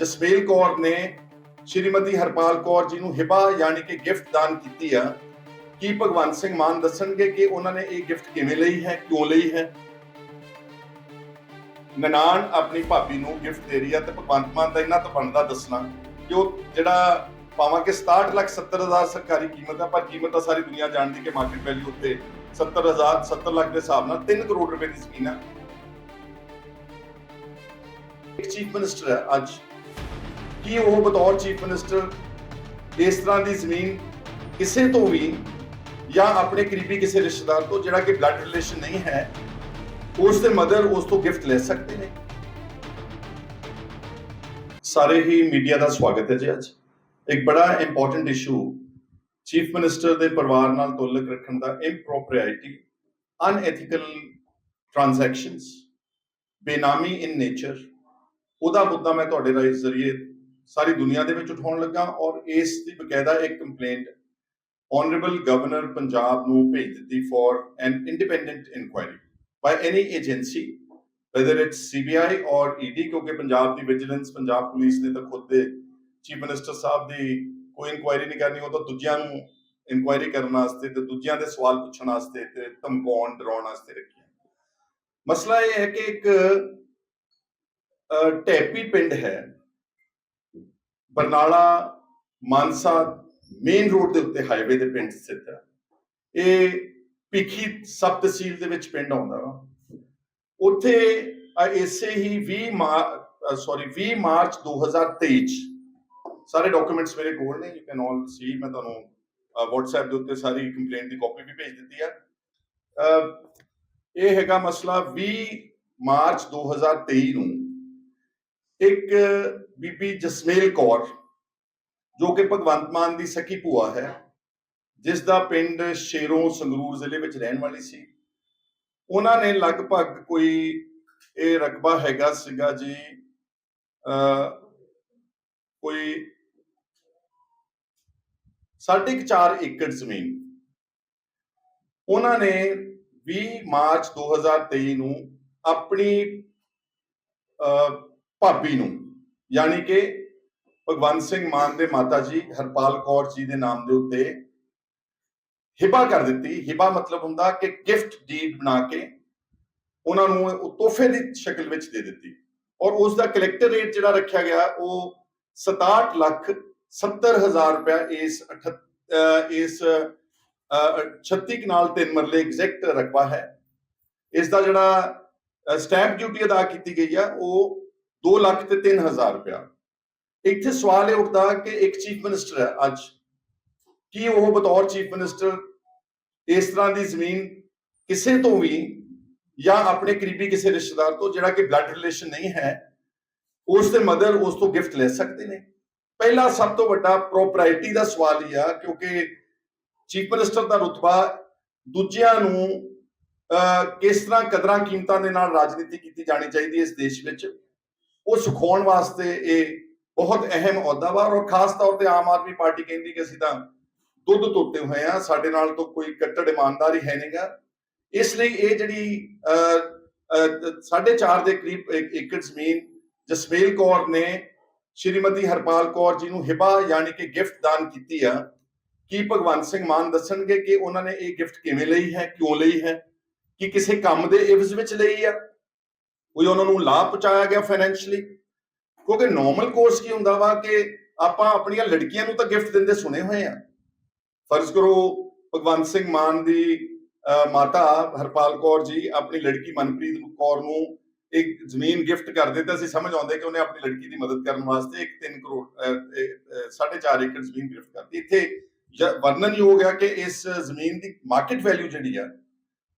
ਜਸਮੇਲ ਕੌਰ ਨੇ ਸ਼੍ਰੀਮਤੀ ਹਰਪਾਲ ਕੌਰ ਜੀ ਨੂੰ ਹਿਬਾ ਯਾਨੀ ਕਿ ਗਿਫਟ ਦਾਨ ਕੀਤੀ ਆ। ਕੀ ਭਗਵੰਤ ਸਿੰਘ ਮਾਨ ਦੱਸਣਗੇ ਕਿ ਉਹਨਾਂ ਨੇ ਇਹ ਗਿਫਟ ਕਿਵੇਂ ਲਈ ਹੈ, ਕਿਉਂ ਲਈ ਹੈ? ਨਨਾਣ ਆਪਣੀ ਭਾਬੀ ਨੂੰ ਗਿਫਟ ਦੇ ਰਹੀ ਆ ਤੇ ਭਗਵੰਤ ਮਾਨ ਦਾ ਇੰਨਾ ਤਾਂ ਬਣਦਾ ਦੱਸਣਾ ਕਿ ਉਹ ਜਿਹੜਾ ਪਾਵਾਂ ਕਿ 67 ਲੱਖ 70 ਹਜ਼ਾਰ ਸਰਕਾਰੀ ਕੀਮਤ ਆ, ਪਰ ਕੀਮਤ ਤਾਂ ਸਾਰੀ ਦੁਨੀਆ ਜਾਣਦੀ ਕਿ ਮਾਰਕੀਟ ਵੈਲਿਊ ਉੱਤੇ 70 ਹਜ਼ਾਰ 70 ਲੱਖ ਦੇ ਹਿਸਾਬ ਨਾਲ 3 ਕਰੋੜ ਰੁਪਏ ਦੀ ਜ਼ਮੀਨ ਆ। ਚੀਫ ਮਿਨਿਸਟਰ ਹੈ ਅੱਜ। ਕਿ ਉਹ ਬਤੌਰ ਚੀਫ ਮਿਨਿਸਟਰ ਇਸ ਤਰ੍ਹਾਂ ਦੀ ਜ਼ਮੀਨ ਕਿਸੇ ਤੋਂ ਵੀ ਜਾਂ ਆਪਣੇ ਕਰੀਬੀ ਕਿਸੇ ਰਿਸ਼ਤੇਦਾਰ ਤੋਂ, ਜਿਹੜਾ ਕਿ ਬਲੱਡ ਰਿਲੇਸ਼ਨ ਨਹੀਂ ਹੈ, ਉਸ ਦੇ ਮਦਰ ਉਸ ਤੋਂ ਗਿਫਟ ਲੈ ਸਕਦੇ ਨੇ? ਸਾਰੇ ਹੀ ਮੀਡੀਆ ਦਾ ਸਵਾਗਤ ਹੈ ਜੀ ਅੱਜ। ਇੱਕ ਬੜਾ ਇੰਪੋਰਟੈਂਟ ਇਸ਼ੂ ਚੀਫ ਮਿਨਿਸਟਰ ਦੇ ਪਰਿਵਾਰ ਨਾਲ ਤਾਲੁਕ ਰੱਖਣ ਦਾ impropriety unethical transactions benami in nature ਉਹਦਾ ਮੁੱਦਾ ਮੈਂ ਤੁਹਾਡੇ ਰਾਹੀਂ ਜ਼ਰੀਏ ਸਾਰੀ ਦੁਨੀਆ ਦੇ ਵਿੱਚ ਉਠਾਉਣ ਲੱਗਾ ਔਰ ਇਸ ਦੀ ਬਕਾਇਦਾ ਇੱਕ ਕੰਪਲੇਂਟ ਆਨਰੇਬਲ ਗਵਰਨਰ ਪੰਜਾਬ ਨੂੰ ਭੇਜ ਦਿੱਤੀ for an independent inquiry by any agency whether it's CBI or ED ਕਿਉਂਕਿ ਪੰਜਾਬ ਦੀ ਵਿਜੀਲੈਂਸ ਪੰਜਾਬ ਪੁਲਿਸ ਨੇ ਤਾਂ ਖੁਦ ਦੇ ਚੀਫ ਮਿਨਿਸਟਰ ਸਾਹਿਬ ਦੀ ਕੋਈ ਇਨਕੁਆਇਰੀ ਨਹੀਂ ਕਰਨੀ, ਉਹ ਤਾਂ ਦੂਜਿਆਂ ਨੂੰ ਇਨਕੁਆਇਰੀ ਕਰਨ ਵਾਸਤੇ ਤੇ ਦੂਜਿਆਂ ਦੇ ਸਵਾਲ ਪੁੱਛਣ ਵਾਸਤੇ ਤੇ ਧਮਕਾਉਣ, ਡਰਾਉਣ ਵਾਸਤੇ ਰੱਖੀ ਮਸਲਾ ਇਹ ਹੈ ਕਿ ਇੱਕ ਟੈਪੀ ਪਿੰਡ ਹੈ ਬਰਨਾਲਾ, ਮਾਨਸਾ ਮੇਨ ਰੋਡ ਦੇ ਉੱਤੇ ਹਾਈਵੇ ਦੇ ਪਿੰਡ ਸਥਿਤ ਹੈ। ਇਹ ਭਿੱਖੀ ਸਬ ਤਹਿਸੀਲ ਦੇ ਵਿੱਚ ਪਿੰਡ ਆਉਂਦਾ ਵਾ। ਉੱਥੇ ਇਸੇ ਹੀ 20 ਮਾਰ ਸੌਰੀ 20 ਮਾਰਚ 2023 'ਚ ਸਾਰੇ ਡਾਕੂਮੈਂਟਸ ਮੇਰੇ ਕੋਲ ਨੇ ਯੂ ਕੈਨ ਆਲ ਸੀ ਮੈਂ ਤੁਹਾਨੂੰ WhatsApp ਦੇ ਉੱਤੇ ਸਾਰੀ ਕੰਪਲੇਂਟ ਦੀ ਕਾਪੀ ਵੀ ਭੇਜ ਦਿੱਤੀ ਹੈ ਇਹ ਹੈਗਾ ਮਸਲਾ 20 ਮਾਰਚ 2023 ਨੂੰ। ਇੱਕ ਬੀਬੀ ਜਸਮੇਲ ਕੌਰ, ਜੋ ਕਿ ਭਗਵੰਤ ਮਾਨ ਦੀ ਸਕੀ ਭੂਆ ਹੈ, ਜਿਸ ਦਾ ਪਿੰਡ ਸ਼ੇਰੋਂ ਸੰਗਰੂਰ ਜ਼ਿਲ੍ਹੇ ਵਿੱਚ ਰਹਿਣ ਵਾਲੀ ਸੀ। ਉਹਨਾਂ ਨੇ ਲਗਭਗ ਕੋਈ ਇਹ ਰਕਬਾ ਹੈਗਾ ਸੀਗਾ ਜੀ ਅ ਕੋਈ ਸਾਢੇ ਕੁ ਚਾਰ ਏਕੜ ਜ਼ਮੀਨ। ਉਹਨਾਂ ਨੇ 20 ਮਾਰਚ 2023 ਨੂੰ ਆਪਣੀ ਅ ਭਾਬੀ ਨੂੰ ਯਾਨੀ ਕਿ ਭਗਵੰਤ ਸਿੰਘ ਮਾਨ ਦੇ ਮਾਤਾ ਜੀ ਹਰਪਾਲ ਕੌਰ ਜੀ ਦੇ ਨਾਮ ਦੇ ਉੱਤੇ ਹਿਬਾ ਕਰ ਦਿੱਤੀ। ਹਿਬਾ ਮਤਲਬ ਹੁੰਦਾ ਕਿ ਗਿਫਟ ਡੀਡ ਬਣਾ ਕੇ ਉਹਨਾਂ ਨੂੰ ਉਹ ਤੋਹਫੇ ਦੀ ਸ਼ਕਲ ਵਿੱਚ ਦੇ ਦਿੱਤੀ। ਔਰ ਉਸ ਦਾ ਕਲੈਕਟਰ ਰੇਟ ਜਿਹੜਾ ਰੱਖਿਆ ਗਿਆ, ਉਹ 67 ਲੱਖ 70 ਹਜ਼ਾਰ ਰੁਪਇਆ ਇਸ ਅਠ- ਇਸ, ਅਹ 36 ਕਨਾਲ ਤਿੰਨ ਮਰਲੇ ਐਗਜ਼ੈਕਟ ਰਕਬਾ ਹੈ। ਇਸ ਦਾ ਜਿਹੜਾ ਸਟੈਂਪ ਡਿਊਟੀ ਅਦਾ ਕੀਤੀ ਗਈ ਆ, ਉਹ 2 ਲੱਖ ਤੇ 3 ਹਜ਼ਾਰ ਰੁਪਇਆ। ਇੱਥੇ ਸਵਾਲ ਇਹ ਉੱਠਦਾ ਕਿ ਇੱਕ ਚੀਫ ਮਿਨਿਸਟਰ ਹੈ ਅੱਜ। ਕੀ ਉਹ ਬਤੌਰ ਚੀਫ ਮਿਨਿਸਟਰ ਇਸ ਤਰ੍ਹਾਂ ਦੀ ਜ਼ਮੀਨ ਕਿਸੇ ਤੋਂ ਵੀ ਜਾਂ ਆਪਣੇ ਕਰੀਬੀ ਕਿਸੇ ਰਿਸ਼ਤੇਦਾਰ ਤੋਂ ਜਿਹੜਾ ਕਿ ਬਲੱਡ ਰਿਲੇਸ਼ਨ ਨਹੀਂ ਹੈ ਉਸ ਦੇ ਮਦਰ ਉਸ ਤੋਂ ਗਿਫਟ ਲੈ ਸਕਦੇ ਨੇ? ਪਹਿਲਾ ਸਭ ਤੋਂ ਵੱਡਾ ਪ੍ਰੋਪਰਾਇਟੀ ਦਾ ਸਵਾਲ ਹੀ ਆ ਕਿਉਂਕਿ ਚੀਫ ਮਿਨਿਸਟਰ ਦਾ ਰੁਤਬਾ ਦੂਜਿਆਂ ਨੂੰ ਅਹ, ਕਿਸ ਤਰ੍ਹਾਂ ਕਦਰਾਂ ਕੀਮਤਾਂ ਦੇ ਨਾਲ ਰਾਜਨੀਤੀ ਕੀਤੀ ਜਾਣੀ ਚਾਹੀਦੀ ਹੈ ਇਸ ਦੇਸ਼ ਵਿੱਚ ਉਹ ਸੁਖਾਉਣ ਵਾਸਤੇ ਇਹ ਬਹੁਤ ਅਹਿਮ ਅਹੁਦਾ ਵਾ ਔਰ ਖਾਸ ਤੌਰ ਤੇ ਆਮ ਆਦਮੀ ਪਾਰਟੀ ਕਹਿੰਦੀ ਕਿ ਅਸੀਂ ਤਾਂ ਦੁੱਧ ਧੋਤੇ ਹੋਏ ਆ ਸਾਡੇ ਨਾਲ ਤਾਂ ਕੋਈ ਕੱਟੜ ਇਮਾਨਦਾਰੀ ਹੈ ਨਹੀਂਗਾ ਇਸ ਲਈ ਇਹ ਜਿਹੜੀ ਅਹ, ਅਹ, ਸਾਢੇ ਚਾਰ ਦੇ ਕਰੀਬ ਏਕੜ ਜ਼ਮੀਨ ਜਸਮੇਲ ਕੌਰ ਨੇ ਸ਼੍ਰੀਮਤੀ ਹਰਪਾਲ ਕੌਰ ਜੀ ਨੂੰ ਹਿਬਾ ਯਾਨੀ ਕਿ ਗਿਫਟ ਦਾਨ ਕੀਤੀ ਆ। ਕੀ ਭਗਵੰਤ ਸਿੰਘ ਮਾਨ ਦੱਸਣਗੇ ਕਿ ਉਹਨਾਂ ਨੇ ਇਹ ਗਿਫਟ ਕਿਵੇਂ ਲਈ ਹੈ ਕਿਉਂ ਲਈ ਹੈ ਕਿ ਕਿਸੇ ਕੰਮ ਦੇ ਇਵਜ਼ ਵਿੱਚ ਲਈ ਆ? ਕੋਈ ਉਹਨਾਂ ਨੂੰ ਲਾਭ ਪਹੁੰਚਾਇਆ ਗਿਆ ਫਾਈਨੈਂਸ਼ੀਅਲੀ ਕਿਉਂਕਿ ਨਾਰਮਲ ਕੋਰਸ ਕੀ ਹੁੰਦਾ ਵਾ ਕਿ ਆਪਾਂ ਆਪਣੀਆਂ ਲੜਕੀਆਂ ਨੂੰ ਤਾਂ ਗਿਫਟ ਦਿੰਦੇ ਸੁਣੇ ਹੋਏ ਆ। ਫਰਜ਼ ਕਰੋ ਭਗਵੰਤ ਸਿੰਘ ਮਾਨ ਦੀ ਮਾਤਾ ਹਰਪਾਲ ਕੌਰ ਜੀ ਆਪਣੀ ਲੜਕੀ ਮਨਪ੍ਰੀਤ ਕੌਰ ਨੂੰ ਇੱਕ ਜ਼ਮੀਨ ਗਿਫਟ ਕਰ ਦਿੱਤਾ ਅਸੀਂ ਸਮਝ ਆਉਂਦੇ ਕਿ ਉਹਨੇ ਆਪਣੀ ਲੜਕੀ ਦੀ ਮਦਦ ਕਰਨ ਵਾਸਤੇ ਇੱਕ 3 ਕਰੋੜ ਅਹ, ਅਹ, ਅਹ, ਸਾਢੇ ਚਾਰ ਏਕੜ ਜ਼ਮੀਨ ਗਿਫਟ ਕਰਤੀ ਇੱਥੇ ਜ- ਵਰਣਨ ਹੀ ਹੋ ਗਿਆ ਕਿ ਇਸ ਜ਼ਮੀਨ ਦੀ ਮਾਰਕੀਟ ਵੈਲਿਊ ਜਿਹੜੀ ਆ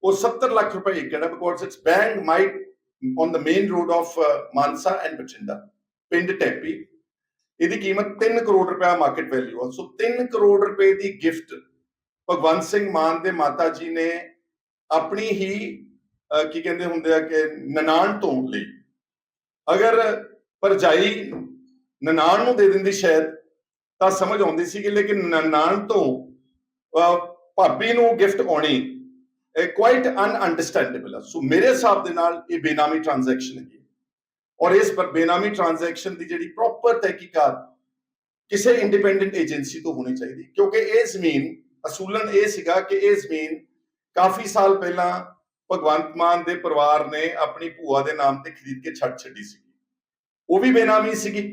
ਉਹ 70 ਲੱਖ ਰੁਪਏ ਏਕੜ ਹੈ because it's bang might on the main road of Mansa and Bathinda ਪਿੰਡ ਟੈਪੀ ਇਹਦੀ ਕੀਮਤ 3 ਕਰੋੜ ਰੁਪਏ ਮਾਰਕੀਟ ਵੈਲਿਊ ਆ ਸੋ 3 ਕਰੋੜ ਰੁਪਏ ਦੀ ਗਿਫਟ ਭਗਵੰਤ ਸਿੰਘ ਮਾਨ ਦੇ ਮਾਤਾ ਜੀ ਨੇ ਆਪਣੀ ਹੀ ਕੀ ਕਹਿੰਦੇ ਹੁੰਦੇ ਆ ਕਿ ਨਨਾਣ ਤੋਂ ਲਈ ਅਗਰ ਪਰਜਾਈ ਨਨਾਣ ਨੂੰ ਦੇ ਦਿੰਦੀ ਸ਼ਾਇਦ ਤਾਂ ਸਮਝ ਆਉਂਦੀ ਸੀ ਕਿ ਲੇਕਿਨ ਨਨਾਣ ਤੋਂ ਭਾਬੀ ਨੂੰ ਗਿਫਟ ਆਉਣੀ ਕੁਆਇਟ ਅਨਅੰਡਰਸਟੈਂਡੇਬਲ ਆ। ਸੋ ਮੇਰੇ ਹਿਸਾਬ ਦੇ ਨਾਲ ਇਹ ਬੇਨਾਮੀ ਟ੍ਰਾਂਜੈਕਸ਼ਨ ਹੈ। ਔਰ ਇਸ ਪਰ ਬੇਨਾਮੀ ਟ੍ਰਾਂਜੈਕਸ਼ਨ ਦੀ ਜਿਹੜੀ ਪ੍ਰੋਪਰ ਤਹਿਕੀਕਾਤ ਕਿਸੇ ਇੰਡੀਪੈਂਡੈਂਟ ਏਜੰਸੀ ਤੋਂ ਹੋਣੀ ਚਾਹੀਦੀ। ਕਿਉਂਕਿ ਇਹ ਜ਼ਮੀਨ, ਅਸੂਲਨ ਇਹ ਸੀਗਾ ਕਿ ਇਹ ਜ਼ਮੀਨ ਕਾਫੀ ਸਾਲ ਪਹਿਲਾਂ ਭਗਵੰਤ ਮਾਨ ਦੇ ਪਰਿਵਾਰ ਨੇ ਆਪਣੀ ਭੂਆ ਦੇ ਨਾਮ ਤੇ ਖਰੀਦ ਕੇ ਛੱਡ ਛੱਡੀ ਸੀ ਉਹ ਵੀ ਬੇਨਾਮੀ ਸੀਗੀ।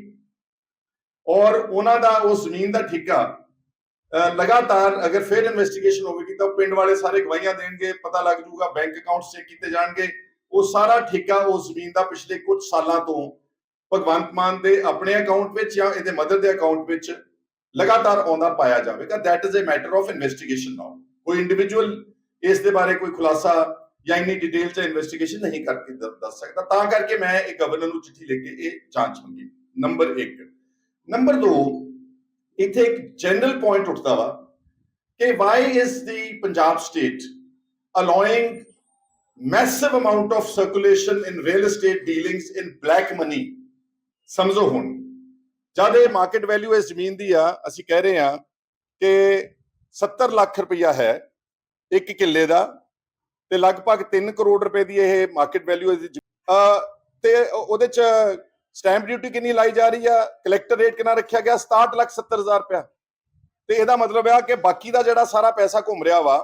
ਔਰ ਉਹਨਾਂ ਦਾ ਉਸ ਜ਼ਮੀਨ ਦਾ ਠੇਕਾ ਲਗਾਤਾਰ ਅਗਰ ਫਿਰ ਇਨਵੈਸਟੀਗੇਸ਼ਨ ਹੋਵੇਗੀ ਤਾਂ ਪਿੰਡ ਵਾਲੇ ਸਾਰੇ ਗਵਾਹੀਆਂ ਦੇਣਗੇ, ਪਤਾ ਲੱਗ ਜਾਊਗਾ ਬੈਂਕ ਅਕਾਊਂਟਸ ਚੈੱਕ ਕੀਤੇ ਜਾਣਗੇ। ਉਹ ਸਾਰਾ ਠੇਕਾ ਉਸ ਜ਼ਮੀਨ ਦਾ ਪਿਛਲੇ ਕੁਝ ਸਾਲਾਂ ਤੋਂ ਭਗਵੰਤ ਮਾਨ ਦੇ ਆਪਣੇ ਅਕਾਊਂਟ ਵਿੱਚ ਜਾਂ ਇਹਦੇ ਮਦਰ ਦੇ ਅਕਾਊਂਟ ਵਿੱਚ ਲਗਾਤਾਰ ਆਉਂਦਾ ਪਾਇਆ ਜਾਵੇਗਾ। That is a matter of investigation now ਕੋਈ ਇੰਡੀਵਿਜੂਅਲ ਇਸ ਦੇ ਬਾਰੇ ਕੋਈ ਖੁਲਾਸਾ ਜਾਂ ਇੰਨੀ ਡਿਟੇਲ ਚ ਇਨਵੈਸਟੀਗੇਸ਼ਨ ਨਹੀਂ ਕਰਕੇ ਦੱਸ ਸਕਦਾ। ਤਾਂ ਕਰਕੇ ਮੈਂ ਇਹ ਗਵਰਨਰ ਨੂੰ ਚਿੱਠੀ ਲਿਖ ਕੇ ਇਹ ਜਾਂਚ ਮੰਗੀ। ਨੰਬਰ 1 ਨੰਬਰ 2 ਇੱਥੇ ਇੱਕ ਜਨਰਲ ਪੁਆਇੰਟ ਉੱਠਦਾ ਵਾ ਕਿ why is the Punjab state allowing massive amount of circulation in real estate dealings in black money? ਸਮਝੋ ਹੁਣ। ਜਦ ਇਹ ਮਾਰਕੀਟ ਵੈਲਿਊ ਇਸ ਜ਼ਮੀਨ ਦੀ ਆ, ਅਸੀਂ ਕਹਿ ਰਹੇ ਆ ਕਿ 70 ਲੱਖ ਰੁਪਇਆ ਹੈ ਇੱਕ ਕਿੱਲੇ ਦਾ ਤੇ ਲਗਭਗ 3 ਕਰੋੜ ਰੁਪਏ ਦੀ ਇਹ ਮਾਰਕੀਟ ਵੈਲਿਊ ਇਸ ਤੇ ਉਹਦੇ ਚ ਸਟੈਂਪ ਡਿਊਟੀ ਕਿੰਨੀ ਲਾਈ ਜਾ ਰਹੀ ਆ? ਕਲੈਕਟਰ ਰੇਟ ਕਿੰਨਾ ਰੱਖਿਆ ਗਿਆ? 67 ਲੱਖ 70 ਹਜ਼ਾਰ ਰੁਪਇਆ। ਤੇ ਇਹਦਾ ਮਤਲਬ ਆ ਕਿ ਬਾਕੀ ਦਾ ਜਿਹੜਾ ਸਾਰਾ ਪੈਸਾ ਘੁੰਮ ਰਿਹਾ ਵਾ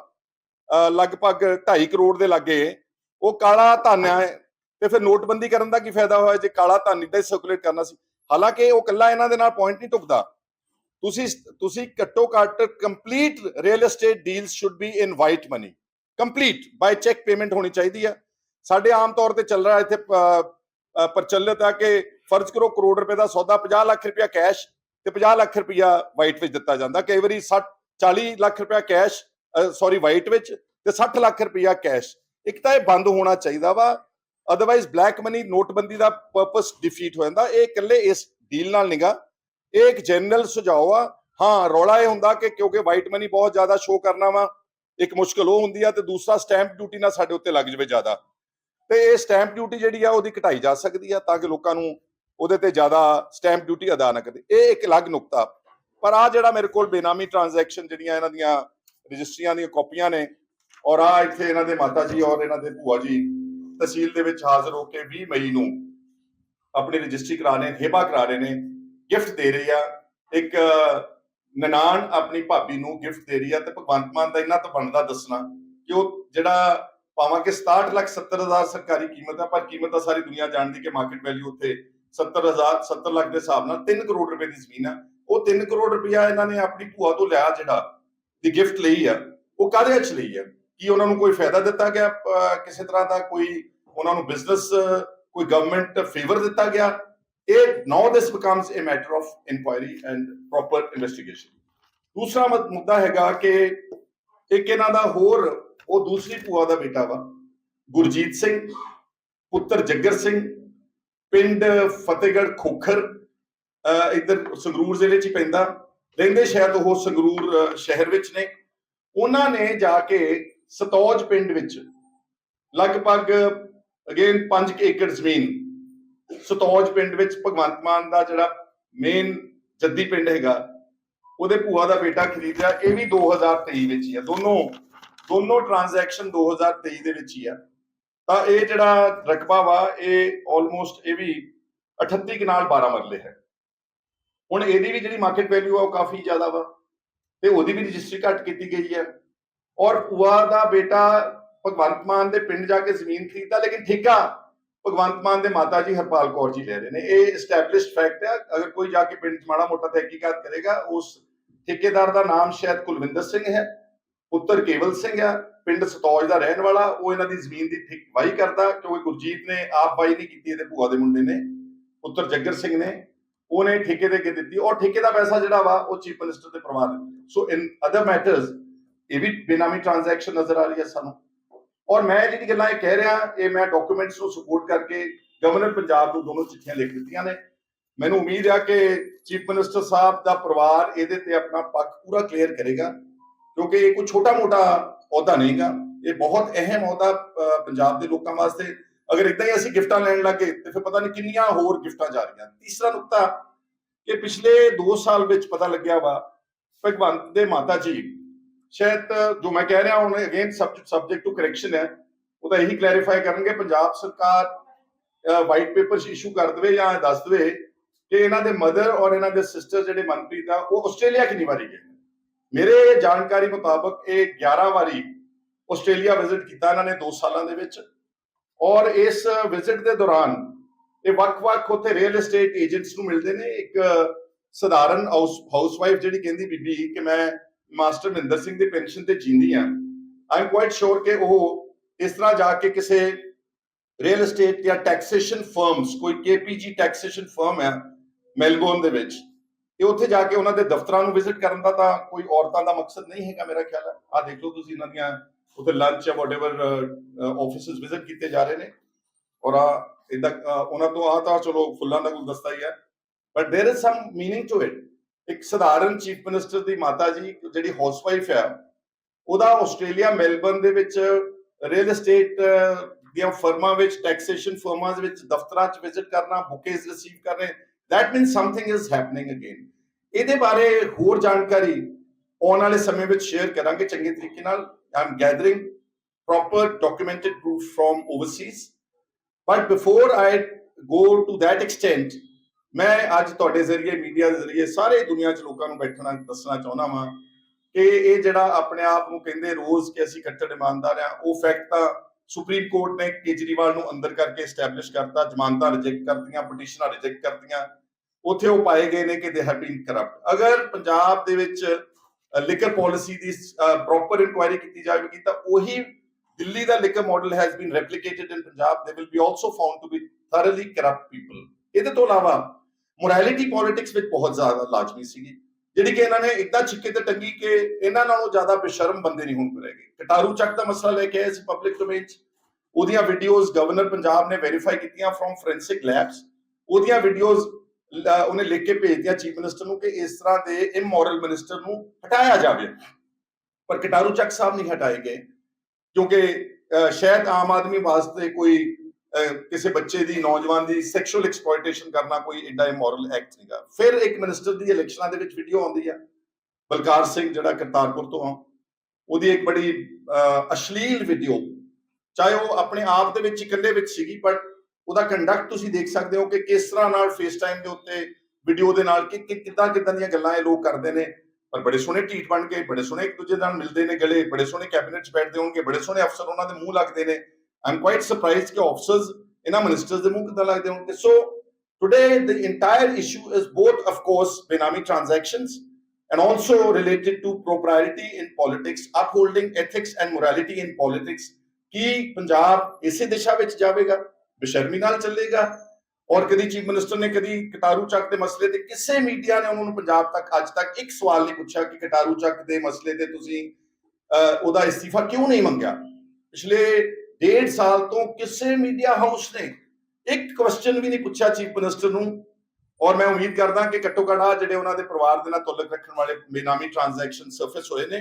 ਲਗਭਗ 2.5 ਕਰੋੜ ਦੇ ਲਾਗੇ, ਉਹ ਕਾਲਾ ਧਨ ਹੈ ਤੇ ਫਿਰ ਨੋਟਬੰਦੀ ਕਰਨ ਦਾ ਕੀ ਫਾਇਦਾ ਹੋਇਆ? ਜੇ ਕਾਲਾ ਧਨ ਇਦਾਂ ਹੀ ਸਰਕੂਲੇਟ ਕਰਨਾ ਸੀ। ਹਾਲਾਂਕਿ ਉਹ ਕੱਲਾ ਇਹਨਾਂ ਦੇ ਨਾਲ ਪੁਆਇੰਟ ਨਹੀਂ ਟੁਕਦਾ ਤੁਸੀਂ ਤੁਸੀਂ ਘੱਟੋ ਘੱਟ complete real estate deals should be in white money complete by cheque payment ਹੋਣੀ ਚਾਹੀਦੀ ਹੈ ਸਾਡੇ ਆਮ ਤੌਰ ਤੇ ਚੱਲ ਰਿਹਾ ਇੱਥੇ ਪ੍ਰਚਲਿਤ ਆ ਕਿ ਫਰਜ਼ ਕਰੋ ਕਰੋੜ ਰੁਪਏ ਦਾ ਸੌਦਾ 50 ਲੱਖ ਰੁਪਇਆ ਕੈਸ਼ ਤੇ 50 ਲੱਖ ਰੁਪਇਆ ਵਾਈਟ ਵਿੱਚ ਦਿੱਤਾ ਜਾਂਦਾ। ਕਈ ਵਾਰੀ 60 40 ਲੱਖ ਰੁਪਇਆ ਕੈਸ਼ ਸੌਰੀ ਵਾਈਟ ਵਿੱਚ ਤੇ 60 ਲੱਖ ਰੁਪਇਆ ਕੈਸ਼। ਇੱਕ ਤਾਂ ਇਹ ਬੰਦ ਹੋਣਾ ਚਾਹੀਦਾ ਵਾ ਅਦਰਵਾਈਜ਼ ਬਲੈਕ ਮਨੀ ਨੋਟਬੰਦੀ ਦਾ ਪਰਪਸ ਡਿਫੀਟ ਹੋ ਜਾਂਦਾ। ਇਹ ਇਕੱਲੇ ਇਸ ਡੀਲ ਨਾਲ ਨਿਗਾ। ਇਹ ਇੱਕ ਜਨਰਲ ਸੁਝਾਅ ਆ। ਹਾਂ, ਰੌਲਾ ਇਹ ਹੁੰਦਾ ਕਿ ਕਿਉਂਕਿ ਵਾਈਟ ਮਨੀ ਬਹੁਤ ਜ਼ਿਆਦਾ ਸ਼ੋ ਕਰਨਾ ਵਾ, ਇੱਕ ਮੁਸ਼ਕਲ ਉਹ ਹੁੰਦੀ ਆ ਤੇ ਦੂਸਰਾ ਸਟੈਂਪ ਡਿਊਟੀ ਨਾਲ ਸਾਡੇ ਉੱਤੇ ਲੱਗ ਜਾਵੇ ਜ਼ਿਆਦਾ। ਤੇ ਇਹ ਸਟੈਂਪ ਡਿਊਟੀ ਜਿਹੜੀ ਆ ਉਹਦੀ ਘਟਾਈ ਜਾ ਸਕਦੀ ਆ ਤਾਂ ਕਿ ਲੋਕਾਂ ਨੂੰ ਉਹਦੇ ਤੇ ਜ਼ਿਆਦਾ ਸਟੈਂਪ ਡਿਊਟੀ ਅਦਾ ਨਾ ਕਰਦੇ ਇਹ ਇੱਕ ਅਲੱਗ ਨੁਕਤਾ। ਪਰ ਆ ਜਿਹੜਾ ਮੇਰੇ ਕੋਲ ਬੇਨਾਮੀ ਟ੍ਰਾਂਜੈਕਸ਼ਨ ਜਿਹੜੀਆਂ ਇਹਨਾਂ ਦੀਆਂ ਰਜਿਸਟਰੀਆਂ ਦੀਆਂ ਕਾਪੀਆਂ ਨੇ, ਔਰ ਆ ਇੱਥੇ ਇਹਨਾਂ ਦੇ ਮਾਤਾ ਜੀ ਔਰ ਇਹਨਾਂ ਦੇ ਭੂਆ ਜੀ ਤਹਿਸੀਲ ਦੇ ਵਿੱਚ ਹਾਜ਼ਰ ਹੋ ਕੇ 20 ਮਈ ਨੂੰ ਆਪਣੀ ਰਜਿਸਟਰੀ ਕਰਾ ਰਹੇ ਹੇਬਾ ਕਰਾ ਰਹੇ ਨੇ ਗਿਫਟ ਦੇ ਰਹੀ ਆ। ਇੱਕ ਨਨਾਣ ਆਪਣੀ ਭਾਬੀ ਨੂੰ ਗਿਫਟ ਦੇ ਰਹੀ ਆ ਤੇ ਭਗਵੰਤ ਮਾਨ ਦਾ ਇਹਨਾਂ ਤੋਂ ਬਣਦਾ ਦੱਸਣਾ ਕਿ ਉਹ ਜਿਹੜਾ ਭਾਵਾਂ ਕਿ 67 ਲੱਖ 70 ਹਜ਼ਾਰ ਸਰਕਾਰੀ ਕੀਮਤ ਹੈ, ਪਰ ਕੀਮਤ ਤਾਂ ਸਾਰੀ ਦੁਨੀਆ ਜਾਣਦੀ ਕਿ ਮਾਰਕੀਟ ਵੈਲਿਊ ਉੱਥੇ 70 70 ਲੱਖ ਦੇ ਹਿਸਾਬ ਨਾਲ 3 ਕਰੋੜ ਰੁਪਏ ਦੀ ਜ਼ਮੀਨ ਆ ਉਹ 3 ਕਰੋੜ ਰੁਪਇਆ ਇਹਨਾਂ ਨੇ ਆਪਣੀ ਭੂਆ ਤੋਂ ਲਿਆ ਜਿਹੜਾ ਦੀ ਗਿਫਟ ਲਈ ਆ, ਉਹ ਕਾਹਦੇ ਵਿੱਚ ਲਈ ਆ? ਕੀ ਉਹਨਾਂ ਨੂੰ ਕੋਈ ਫਾਇਦਾ ਦਿੱਤਾ ਗਿਆ ਕਿਸੇ ਤਰ੍ਹਾਂ ਦਾ ਕੋਈ ਉਹਨਾਂ ਨੂੰ ਬਿਜ਼ਨਸ ਕੋਈ ਗਵਰਨਮੈਂਟ ਫੇਵਰ ਦਿੱਤਾ ਗਿਆ? ਇਹ now this becomes a matter of inquiry and proper investigation ਦੂਸਰਾ ਮੁੱਦਾ ਹੈਗਾ ਕਿ ਇੱਕ ਇਹਨਾਂ ਦਾ ਹੋਰ ਉਹ ਦੂਸਰੀ ਭੂਆ ਦਾ ਬੇਟਾ ਵਾ, ਗੁਰਜੀਤ ਸਿੰਘ, ਪੁੱਤਰ ਜੱਗਰ ਸਿੰਘ, ਪਿੰਡ ਫਤਿਹਗੜ੍ਹ ਖੋਖਰ, ਅਹ ਸੰਗਰੂਰ ਜ਼ਿਲ੍ਹੇ 'ਚ ਪੈਂਦਾ, ਰਹਿੰਦੇ ਸ਼ਾਇਦ ਉਹ ਸੰਗਰੂਰ ਸ਼ਹਿਰ ਵਿੱਚ ਨੇ। ਉਹਨਾਂ ਨੇ ਜਾ ਕੇ ਸਤੌਜ ਪਿੰਡ ਵਿੱਚ ਲਗਭਗ ਅਗੇਨ 5 ਏਕੜ ਜ਼ਮੀਨ ਸਤੌਜ ਪਿੰਡ ਵਿੱਚ ਭਗਵੰਤ ਮਾਨ ਦਾ ਜਿਹੜਾ ਮੇਨ ਜੱਦੀ ਪਿੰਡ ਹੈਗਾ, ਉਹਦੇ ਭੂਆ ਦਾ ਬੇਟਾ ਖਰੀਦਿਆ, ਇਹ ਵੀ 2023 ਵਿੱਚ ਹੀ ਆ। ਦੋਨੋਂ ਦੋਨੋਂ ਟ੍ਰਾਂਜੈਕਸ਼ਨ 2023 ਦੇ ਵਿੱਚ ਹੀ ਆ। ਤਾਂ ਇਹ ਜਿਹੜਾ ਰਕਬਾ ਵਾ, ਇਹ ਆਲਮੋਸਟ ਇਹ ਵੀ 38 ਕਨਾਲ 12 ਮਰਲੇ ਹੈ। ਹੁਣ ਇਹਦੀ ਵੀ ਜਿਹੜੀ ਮਾਰਕੀਟ ਵੈਲਿਊ ਆ, ਉਹ ਕਾਫੀ ਜ਼ਿਆਦਾ ਵਾ ਤੇ ਉਹਦੀ ਵੀ ਰਜਿਸਟਰੀ ਘੱਟ ਕੀਤੀ ਗਈ ਹੈ। ਔਰ ਭੂਆ ਦਾ ਬੇਟਾ ਭਗਵੰਤ ਮਾਨ ਦੇ ਪਿੰਡ ਜਾ ਕੇ ਜ਼ਮੀਨ ਖਰੀਦਦਾ, ਲੇਕਿਨ ਠੇਕਾ ਭਗਵੰਤ ਮਾਨ ਦੇ ਮਾਤਾ ਜੀ ਹਰਪਾਲ ਕੌਰ ਜੀ ਲੈ ਰਹੇ ਨੇ। ਇਹ ਐਸਟੈਬਲਿਸ਼ਡ ਫੈਕਟ ਹੈ ਅਗਰ ਕੋਈ ਜਾ ਕੇ ਪਿੰਡ 'ਚ ਮਾੜਾ ਮੋਟਾ ਤਹਿਕੀਕਾਤ ਕਰੇਗਾ, ਉਸ ਠੇਕੇਦਾਰ ਦਾ ਨਾਮ ਸ਼ਾਇਦ ਕੁਲਵਿੰਦਰ ਸਿੰਘ ਹੈ। ਪੁੱਤਰ ਕੇਵਲ ਸਿੰਘ ਆ ਪਿੰਡ ਸਤੌਜ ਦਾ ਰਹਿਣ ਵਾਲਾ, ਉਹ ਇਹਨਾਂ ਦੀ ਜ਼ਮੀਨ ਦੀ ਠੇਕ ਵਾਹੀ ਕਰਦਾ, ਕਿਉਂਕਿ ਗੁਰਜੀਤ ਨੇ ਆਪ ਵਾਹੀ ਨਹੀਂ ਕੀਤੀ, ਇਹਦੇ ਭੂਆ ਦੇ ਮੁੰਡੇ ਨੇ, ਪੁੱਤਰ ਜੱਗਰ ਸਿੰਘ ਨੇ, ਉਹਨੇ ਠੇਕੇ ਦੇ ਕੇ ਦਿੱਤੀ, ਔਰ ਠੇਕੇ ਦਾ ਪੈਸਾ ਜਿਹੜਾ ਵਾ, ਉਹ ਚੀਫ ਮਿਨਿਸਟਰ ਦੇ ਪਰਿਵਾਰ ਦੇ ਸੋ ਇਨ ਅਦਰ ਮੈਟਰਸ ਇਹ ਵੀ ਬੇਨਾਮੀ ਟ੍ਰਾਂਜੈਕਸ਼ਨ ਨਜ਼ਰ ਆ ਰਹੀ ਹੈ ਸਾਨੂੰ। ਔਰ ਮੈਂ ਜਿਹੜੀ ਗੱਲਾਂ ਇਹ ਕਹਿ ਰਿਹਾ, ਇਹ ਮੈਂ ਡਾਕੂਮੈਂਟਸ ਨੂੰ ਸਪੋਰਟ ਕਰਕੇ ਗਵਰਨਰ ਪੰਜਾਬ ਨੂੰ ਦੋਨੋਂ ਚਿੱਠੀਆਂ ਲਿਖ ਦਿੱਤੀਆਂ ਨੇ। ਮੈਨੂੰ ਉਮੀਦ ਆ ਕਿ ਚੀਫ ਮਿਨਿਸਟਰ ਸਾਹਿਬ ਦਾ ਪਰਿਵਾਰ ਇਹਦੇ ਤੇ ਆਪਣਾ ਪੱਖ ਪੂਰਾ ਕਲੀਅਰ ਕਰੇਗਾ। ਕਿਉਂਕਿ ਇਹ ਕੋਈ ਛੋਟਾ ਮੋਟਾ ਅਹੁਦਾ ਨਹੀਂਗਾ। ਇਹ ਬਹੁਤ ਅਹਿਮ ਅਹੁਦਾ ਪੰਜਾਬ ਦੇ ਲੋਕਾਂ ਵਾਸਤੇ। ਅਗਰ ਇਦਾਂ ਹੀ ਅਸੀਂ ਗਿਫਟਾਂ ਲੈਣ ਲੱਗੇ, ਤੇ ਫਿਰ ਪਤਾ ਨਹੀਂ ਕਿੰਨੀਆਂ ਹੋਰ ਗਿਫਟਾਂ ਜਾ ਰਹੀਆਂ। ਤੀਸਰਾ ਨੁਕਤਾ ਕਿ ਪਿਛਲੇ 2 ਸਾਲ ਵਿੱਚ ਪਤਾ ਲੱਗਿਆ ਵਾ, ਭਗਵੰਤ ਦੇ ਮਾਤਾ ਜੀ, ਸ਼ਾਇਦ ਜੋ ਮੈਂ ਕਹਿ ਰਿਹਾ ਹੁਣ ਅਗੇਨ ਸਬਜੈਕਟ ਟੂ ਕਰੈਕਸ਼ਨ ਹੈ। ਉਹਦਾ ਇਹੀ ਕਲੈਰੀਫਾਈ ਕਰਨਗੇ, ਪੰਜਾਬ ਸਰਕਾਰ ਵਾਈਟ ਪੇਪਰ ਇਸ਼ੂ ਕਰ ਦੇਵੇ ਜਾਂ ਦੱਸ ਦੇਵੇ ਕਿ ਇਹਨਾਂ ਦੇ ਮਦਰ ਔਰ ਇਹਨਾਂ ਦੇ ਸਿਸਟਰ ਜਿਹੜੇ ਮਨਪ੍ਰੀਤ ਆ, ਉਹ ਆਸਟ੍ਰੇਲੀਆ ਕਿੰਨੀ ਵਾਰੀ ਗਏ? ਮੇਰੇ ਜਾਣਕਾਰੀ ਮੁਤਾਬਕ ਇਹ 11 ਵਾਰੀ ਆਸਟ੍ਰੇਲੀਆ ਵਿਜ਼ਿਟ ਕੀਤਾ ਇਹਨਾਂ ਨੇ 2 ਸਾਲਾਂ ਦੇ ਵਿੱਚ। ਔਰ ਇਸ ਵਿਜ਼ਿਟ ਦੇ ਦੌਰਾਨ ਇਹ ਵੱਖ-ਵੱਖ ਉੱਥੇ ਰੀਅਲ ਏਸਟੇਟ ਏਜੰਟਸ ਨੂੰ ਮਿਲਦੇ ਨੇ। ਇੱਕ ਸਧਾਰਨ ਹਾਊਸਵਾਈਫ ਜਿਹੜੀ ਕਹਿੰਦੀ ਬੀਬੀ ਕਿ ਮੈਂ ਮਾਸਟਰ ਮਹਿੰਦਰ ਸਿੰਘ ਦੀ ਪੈਨਸ਼ਨ ਤੇ ਜੀਂਦੀ ਆ। ਆਈ ਕੁਆਇਟ ਸ਼ੋਰ ਕਿ ਉਹ ਇਸ ਤਰ੍ਹਾਂ ਜਾ ਕੇ ਕਿਸੇ ਰੀਅਲ ਏਸਟੇਟ ਜਾਂ ਟੈਕਸੇਸ਼ਨ ਫਰਮਸ ਕੋਈ ਕੇਪੀਜੀ ਟੈਕਸੇਸ਼ਨ ਫਰਮ ਹੈ ਮੈਲਬੌਰਨ ਦੇ ਵਿੱਚ। ਇਹ ਉੱਥੇ ਜਾ ਕੇ ਉਹਨਾਂ ਦੇ ਦਫ਼ਤਰਾਂ ਨੂੰ ਵਿਜ਼ਿਟ ਕਰਨ ਦਾ ਤਾਂ ਕੋਈ ਔਰਤਾਂ ਦਾ ਮਕਸਦ ਨਹੀਂ ਹੈਗਾ ਮੇਰਾ ਖਿਆਲ ਹੈ ਆ ਦੇਖ ਲਓ ਤੁਸੀਂ ਇਹਨਾਂ ਦੀਆਂ ਉੱਥੇ ਲੰਚ ਜਾਂ ਵਾਟਐਵਰ ਆਫਿਸਿਸ ਵਿਜ਼ਿਟ ਕੀਤੇ ਜਾ ਰਹੇ ਨੇ ਔਰ ਆ ਇਦਾਂ ਉਹਨਾਂ ਤੋਂ ਆ ਤਾਂ ਚਲੋ ਫੁੱਲਾਂ ਦਾ ਗੁਲਦਸਤਾ ਹੀ ਹੈ but there is some meaning to it ਇੱਕ ਸਧਾਰਨ ਚੀਫ ਮਿਨਿਸਟਰ ਦੀ ਮਾਤਾ ਜੀ ਜਿਹੜੀ ਹਾਊਸਵਾਈਫ ਹੈ ਉਹਦਾ ਆਸਟ੍ਰੇਲੀਆ ਮੈਲਬਰਨ ਦੇ ਵਿੱਚ ਰੀਅਲ ਏਸਟੇਟ ਦੀਆਂ ਫਰਮਾਂ ਵਿੱਚ ਟੈਕਸੇਸ਼ਨ ਫਰਮਾਂ ਦੇ ਵਿੱਚ ਦਫ਼ਤਰਾਂ 'ਚ ਵਿਜ਼ਿਟ ਕਰਨਾ ਬੁਕੇਜ਼ ਰਿਸੀਵ ਕਰਨੇ that means something is happening again. ਇਹਦੇ ਬਾਰੇ ਹੋਰ ਜਾਣਕਾਰੀ ਆਉਣ ਵਾਲੇ ਸਮੇਂ ਵਿੱਚ ਸ਼ੇਅਰ ਕਰਾਂਗੇ। ਚੰਗੇ ਤਰੀਕੇ ਨਾਲ I gathering proper documented proof from overseas but before i go to that extent, ਮੈਂ ਅੱਜ ਤੁਹਾਡੇ ਜ਼ਰੀਏ ਮੀਡੀਆ ਦੇ ਜ਼ਰੀਏ, ਸਾਰੇ ਦੁਨੀਆ 'ਚ ਲੋਕਾਂ ਨੂੰ ਬੈਠਣਾ, ਦੱਸਣਾ ਚਾਹੁੰਦਾ ਵਾਂ ਕਿ ਇਹ ਜਿਹੜਾ ਆਪਣੇ ਆਪ ਨੂੰ ਕਹਿੰਦੇ ਰੋਜ਼ ਕਿ ਅਸੀਂ ਕੱਟੜ ਇਮਾਨਦਾਰ ਆ ਉਹ ਫੈਕਟ ਤਾਂ ਸੁਪਰੀਮ ਕੋਰਟ ਨੇ ਕੇਜਰੀਵਾਲ ਨੂੰ ਅੰਦਰ ਕਰਕੇ ਐਸਟੈਬਲਿਸ਼ ਕਰਤਾ, ਜ਼ਮਾਨਤਾਂ ਰਿਜੈਕਟ ਕਰਤੀਆਂ ਪਟੀਸ਼ਨਾਂ ਰਿਜੈਕਟ ਕਰਤੀਆਂ। ਉੱਥੇ ਉਹ ਪਾਏ ਗਏ ਨੇ ਕਿ ਦੇ ਹੈਵ ਬੀਨ ਕਰਪਟ ਅਗਰ ਪੰਜਾਬ ਦੇ ਵਿੱਚ ਲਿਕਰ ਪਾਲਿਸੀ ਦੀ ਪ੍ਰੋਪਰ ਇਨਕੁਆਇਰੀ ਕੀਤੀ ਜਾਵੇਗੀ, ਤਾਂ ਉਹੀ ਦਿੱਲੀ ਦਾ liquor model has been replicated in Punjab. They will be also found to be thoroughly corrupt people ਇਹਦੇ ਤੋਂ ਇਲਾਵਾ ਮੋਰੈਲਿਟੀ ਪੋਲਿਟਿਕਸ ਵਿੱਚ ਬਹੁਤ ਜ਼ਿਆਦਾ ਲਾਜ਼ਮੀ ਸੀਗੀ। ਜਿਹੜੀ ਕਿ ਇਹਨਾਂ ਨੇ ਇਦਾਂ ਛਿੱਕੇ ਤੇ ਟੰਗੀ ਕਿ ਇਹਨਾਂ ਨਾਲੋਂ ਜ਼ਿਆਦਾ ਬੇਸ਼ਰਮ ਬੰਦੇ ਨਹੀਂ ਹੁਣ ਰਹਿ ਗਏ ਕਟਾਰੂ ਚੱਕ ਦਾ ਮਸਲਾ ਲੈ ਕੇ ਆਏ ਸੀ ਪਬਲਿਕ ਡੋਮੇਨ 'ਚ। ਉਹਦੀਆਂ ਵੀਡੀਓਜ਼ ਗਵਰਨਰ ਪੰਜਾਬ ਨੇ ਵੈਰੀਫਾਈ ਕੀਤੀਆਂ ਫਰਮ ਫੋਰੈਂਸਿਕ ਲੈਬਸ ਉਹਦੀਆਂ ਵੀਡੀਓਜ਼ ਉਹਨੇ ਲਿਖ ਕੇ ਭੇਜਦੀਆਂ ਚੀਫ ਮਿਨਿਸਟਰ ਨੂੰ ਕਿ ਇਸ ਤਰ੍ਹਾਂ ਦੇ ਇਮੋਰਲ ਮਿਨਿਸਟਰ ਨੂੰ ਹਟਾਇਆ ਜਾਵੇ। ਪਰ ਕਟਾਰੂ ਚੱਕ ਸਾਹਿਬ ਨਹੀਂ ਹਟਾਏ ਗਏ। ਕਿਉਂਕਿ ਸ਼ਾਇਦ ਆਮ ਆਦਮੀ ਵਾਸਤੇ ਕੋਈ ਕਿਸੇ ਬੱਚੇ ਦੀ, ਨੌਜਵਾਨ ਦੀ ਸੈਕਸ਼ੂਅਲ ਐਕਸਪਲੋਇਟੇਸ਼ਨ ਕਰਨਾ ਕੋਈ ਐਡਾ ਇਮੋਰਲ ਐਕਟ ਨਹੀਂਗਾ ਫਿਰ ਇੱਕ ਮਿਨਿਸਟਰ ਦੀ ਇਲੈਕਸ਼ਨਾਂ ਦੇ ਵਿੱਚ ਵੀਡੀਓ ਆਉਂਦੀ ਆ, ਬਲਕਾਰ ਸਿੰਘ ਜਿਹੜਾ ਕਰਤਾਰਪੁਰ ਤੋਂ ਆ, ਉਹਦੀ ਇੱਕ ਬੜੀ ਅਸ਼ਲੀਲ ਵੀਡੀਓ ਚਾਹੇ ਉਹ ਆਪਣੇ ਆਪ ਦੇ ਵਿੱਚ ਇਕੱਲੇ ਵਿੱਚ ਸੀਗੀ ਬਟ ਉਹਦਾ ਕੰਡਕਟ ਤੁਸੀਂ ਦੇਖ ਸਕਦੇ ਹੋ ਕਿ ਕਿਸ ਤਰ੍ਹਾਂ ਨਾਲ ਫੇਸ ਟਾਈਮ ਦੇ ਉੱਤੇ ਵੀਡੀਓ ਦੇ ਨਾਲ ਕਿ ਕਿੱਦਾਂ ਕਿੱਦਾਂ ਦੀਆਂ ਗੱਲਾਂ ਇਹ ਲੋਕ ਕਰਦੇ ਨੇ। ਪਰ ਬੜੇ ਸੋਹਣੇ ਟੀਟ ਬਣ ਕੇ, ਬੜੇ ਸੋਹਣੇ ਇੱਕ ਦੂਜੇ ਨਾਲ ਮਿਲਦੇ ਨੇ ਗਲੇ, ਬੜੇ ਸੋਹਣੇ ਕੈਬਨਿਟ 'ਚ ਬੈਠਦੇ ਹੋਣਗੇ, ਬੜੇ ਸੋਹਣੇ ਅਫਸਰ ਉਹਨਾਂ ਦੇ ਮੂੰਹ ਲੱਗਦੇ ਨੇ। ਆਈ ਐਮ ਕੁਆਇਟ ਸਰਪ੍ਰਾਈਜ਼ਡ ਕਿ ਇਹਨਾਂ ਮਿਨਿਸਟਰਸ ਦੇ ਮੂੰਹ ਕਿੱਦਾਂ ਲੱਗਦੇ ਹੋਣਗੇ so today the entire issue is both of course benami transactions and also related to propriety in politics, upholding ethics and morality in politics. ਕੀ ਪੰਜਾਬ ਇਸੇ ਦਿਸ਼ਾ ਵਿੱਚ ਜਾਵੇਗਾ ਬੇਸ਼ਰਮੀ ਨਾਲ ਚੱਲੇਗਾ ਔਰ ਕਦੀ ਚੀਫ ਮਿਨਿਸਟਰ ਨੇ ਕਦੀ ਕਟਾਰੂ ਚੱਕ ਦੇ ਮਸਲੇ ਤੇ ਕਿਸੇ ਮੀਡੀਆ ਨੇ ਉਹਨਾਂ ਨੂੰ ਪੰਜਾਬ ਤੱਕ ਅੱਜ ਤੱਕ ਇੱਕ ਸਵਾਲ ਨਹੀਂ ਪੁੱਛਿਆ ਕਿ ਕਟਾਰੂ ਚੱਕ ਦੇ ਮਸਲੇ ਤੇ ਤੁਸੀਂ ਉਹਦਾ ਅਸਤੀਫਾ ਕਿਉਂ ਨਹੀਂ ਮੰਗਿਆ ਪਿਛਲੇ ਡੇਢ ਸਾਲ ਤੋਂ ਕਿਸੇ ਮੀਡੀਆ ਹਾਊਸ ਨੇ ਇੱਕ ਕੁਐਸਚਨ ਵੀ ਨਹੀਂ ਪੁੱਛਿਆ ਚੀਫ ਮਿਨਿਸਟਰ ਨੂੰ। ਔਰ ਮੈਂ ਉਮੀਦ ਕਰਦਾ ਕਿ ਘੱਟੋ ਘੱਟ ਜਿਹੜੇ ਉਹਨਾਂ ਦੇ ਪਰਿਵਾਰ ਦੇ ਨਾਲ ਤੁਲਕ ਰੱਖਣ ਵਾਲੇ ਬੇਨਾਮੀ ਟ੍ਰਾਂਜੈਕਸ਼ਨ ਸਰਫੇਸ ਹੋਏ ਨੇ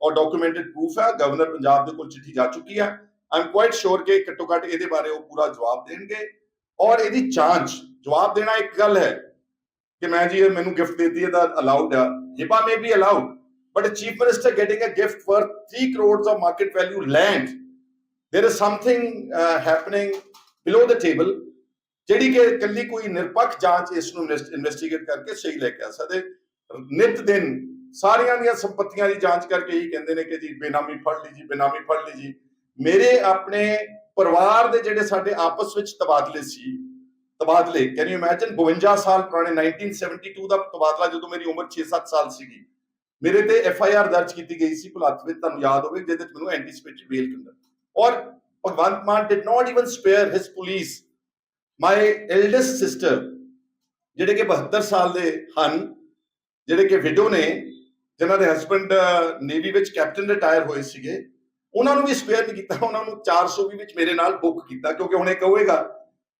ਔਰ ਡਾਕੂਮੈਂਟਡ ਪ੍ਰੂਫ ਹੈ ਗਵਰਨਰ ਪੰਜਾਬ ਦੇ ਕੋਲ ਚਿੱਠੀ ਜਾ ਚੁੱਕੀ ਹੈ ਆਈ ਐਮ ਕੁਆਇਟ ਸ਼ੋਰ ਕਿ ਘੱਟੋ ਘੱਟ ਇਹਦੇ ਬਾਰੇ ਉਹ ਪੂਰਾ ਜਵਾਬ ਦੇਣਗੇ। ਔਰ ਇਹਦੀ ਜਾਂਚ, ਜਵਾਬ ਦੇਣਾ ਇੱਕ ਗੱਲ ਹੈ ਕਿ ਮੈਂ ਜੀ ਇਹ ਮੈਨੂੰ ਗਿਫਟ ਦੇਤੀ ਹੈ ਤਾਂ ਅਲਾਉਡ ਹੈ Hiba may be allowed but chief minister getting a gift for 3 crores of market value land there is something uh, happening below the ਜਿਹੜੀ ਕਿ ਇਕੱਲੀ ਕੋਈ ਨਿਰਪੱਖ ਜਾਂਚ ਇਸ ਨੂੰ ਇਨਵੈਸਟੀਗੇਟ ਕਰਕੇ ਸਹੀ ਲੈ ਕੇ ਆ ਸਕਦੇ। ਨਿਤ ਦਿਨ ਸਾਰੀਆਂ ਦੀਆਂ ਸੰਪਤੀਆਂ ਦੀ ਜਾਂਚ ਕਰਕੇ ਹੀ ਕਹਿੰਦੇ ਨੇ ਕਿ ਜੀ ਬੇਨਾਮੀ ਫੜ ਲਈ ਜੀ ਬੇਨਾਮੀ ਫੜ ਲਈ ਜੀ। ਮੇਰੇ ਆਪਣੇ ਪਰਿਵਾਰ ਦੇ ਜਿਹੜੇ ਸਾਡੇ ਆਪਸ ਵਿੱਚ ਤਬਾਦਲੇ ਸੀ ਤਬਾਦਲੇ ਕੈਨ ਯੂ ਇਮੇਜਿਨ 52 ਸਾਲ ਪੁਰਾਣੇ 1972 ਦਾ ਤਬਾਦਲਾ ਜਦੋਂ ਮੇਰੀ ਉਮਰ 6-7 ਸਾਲ ਸੀਗੀ। ਮੇਰੇ ਤੇ ਐਫ ਆਈ ਆਰ ਦਰਜ ਕੀਤੀ ਗਈ ਸੀ ਭੁਲੱਥ ਵਿੱਚ ਤੁਹਾਨੂੰ ਯਾਦ ਹੋਵੇ ਜਿਹਦੇ ਵਿੱਚ ਮੈਨੂੰ ਐਂਟੀਸਪੇਟਰੀ ਬੇਲ ਕੰਦਰ ਔਰ Bhagwant Mann did not even spare his police my eldest sister ਜਿਹੜੇ ਕਿ 72 ਸਾਲ ਦੇ ਹਨ, ਜਿਹੜੇ ਕਿ ਵਿਡੋ ਨੇ, ਜਿਨ੍ਹਾਂ ਦੇ ਹਸਬੰਡ ਨੇਵੀ ਵਿੱਚ ਕੈਪਟਨ ਰਿਟਾਇਰ ਹੋਏ ਸੀਗੇ, ਉਹਨਾਂ ਨੂੰ ਵੀ ਸਪੇਅਰ ਨਹੀਂ ਕੀਤਾ, ਉਹਨਾਂ ਨੂੰ 420 ਵਿੱਚ ਮੇਰੇ ਨਾਲ ਬੁੱਕ ਕੀਤਾ, ਕਿਉਂਕਿ ਹੁਣ ਇਹ ਕਹੇਗਾ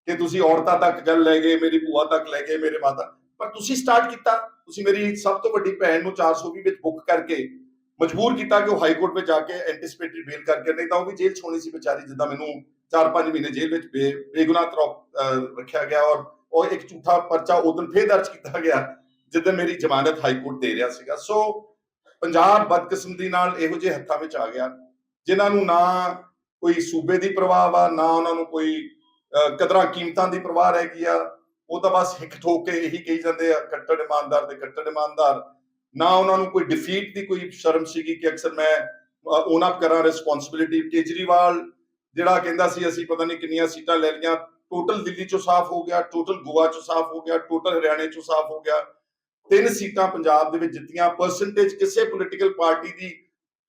ਕਿ ਤੁਸੀਂ ਔਰਤਾਂ ਤੱਕ ਗੱਲ ਲੈ ਗਏ, ਮੇਰੀ ਭੂਆ ਤੱਕ ਲੈ ਗਏ, ਮੇਰੇ ਮਾਤਾ। ਪਰ ਤੁਸੀਂ ਸਟਾਰਟ ਕੀਤਾ, ਤੁਸੀਂ ਮੇਰੀ ਸਭ ਤੋਂ ਵੱਡੀ ਭੈਣ ਨੂੰ 420 ਵਿੱਚ ਬੁੱਕ ਕਰਕੇ ਮਜਬੂਰ ਕੀਤਾ ਕਿ ਉਹ ਹਾਈ ਕੋਰਟ ਵਿੱਚ ਜਾ ਕੇ ਐਂਟੀਸਪੇਟਰੀ ਬੇਲ ਕਰਕੇ, ਨਹੀਂ ਤਾਂ ਉਹ ਵੀ ਜੇਲ੍ਹ 'ਚ ਸੀ ਵਿਚਾਰੀ ਜਿੱਦਾਂ ਮੈਨੂੰ 4-5 ਮਹੀਨੇ ਜੇਲ੍ਹ ਵਿੱਚ ਬੇਗੁਨਾਹ ਤਰ੍ਹਾਂ ਰੱਖਿਆ ਗਿਆ ਔਰ ਉਹ ਇੱਕ ਝੂਠਾ ਪਰਚਾ ਉਦੋਂ ਫੇਰ ਦਰਜ ਕੀਤਾ ਗਿਆ, ਜਿੱਦਾਂ ਮੇਰੀ ਜ਼ਮਾਨਤ ਹਾਈ ਕੋਰਟ ਦੇ ਰਿਹਾ ਸੀਗਾ। ਸੋ ਪੰਜਾਬ ਬਦਕਿਸਮਤੀ ਨਾਲ ਇਹੋ ਜਿਹੇ ਹੱਥਾਂ ਵਿੱਚ ਆ ਗਿਆ, ਜਿਨ੍ਹਾਂ ਨੂੰ ਨਾ ਕੋਈ ਸੂਬੇ ਦੀ ਪ੍ਰਵਾਹ ਵਾ, ਨਾ ਉਹਨਾਂ ਨੂੰ ਕੋਈ ਕਦਰਾਂ ਕੀਮਤਾਂ ਦੀ ਪ੍ਰਵਾਹ ਰਹਿ ਗਈ ਆ, ਉਹ ਤਾਂ ਬਸ ਹਿੱਕ ਠੋਕ ਕੇ ਇਹੀ ਕਹੀ ਜਾਂਦੇ ਆ, ਕੱਟੜ ਇਮਾਨਦਾਰ ਦੇ ਕੱਟੜ ਇਮਾਨਦਾਰ। ਨਾ ਉਹਨਾਂ ਨੂੰ ਕੋਈ ਡਿਫੀਟ ਦੀ ਕੋਈ ਸ਼ਰਮ ਸੀਗੀ ਕਿ ਅਕਸਰ ਮੈਂ ਓਨ ਅਪ ਕਰਾਂ ਰਿਸਪੌਂਸਿਬਿਲਿਟੀ ਕੇਜਰੀਵਾਲ ਜਿਹੜਾ ਕਹਿੰਦਾ ਸੀ, ਅਸੀਂ ਪਤਾ ਨਹੀਂ ਕਿੰਨੀਆਂ ਸੀਟਾਂ ਲੈ ਲਈਆਂ। ਟੋਟਲ ਦਿੱਲੀ ਚੋਂ ਸਾਫ਼ ਹੋ ਗਿਆ ਟੋਟਲ ਗੋਆ ਚੋਂ ਸਾਫ਼ ਹੋ ਗਿਆ ਟੋਟਲ ਹਰਿਆਣੇ ਚੋਂ ਸਾਫ਼ ਹੋ ਗਿਆ। ਤਿੰਨ ਸੀਟਾਂ ਪੰਜਾਬ ਦੇ ਵਿੱਚ ਜਿੱਤੀਆਂ। ਪਰਸੈਂਟੇਜ ਕਿਸੇ ਪੋਲੀਟੀਕਲ ਪਾਰਟੀ ਦੀ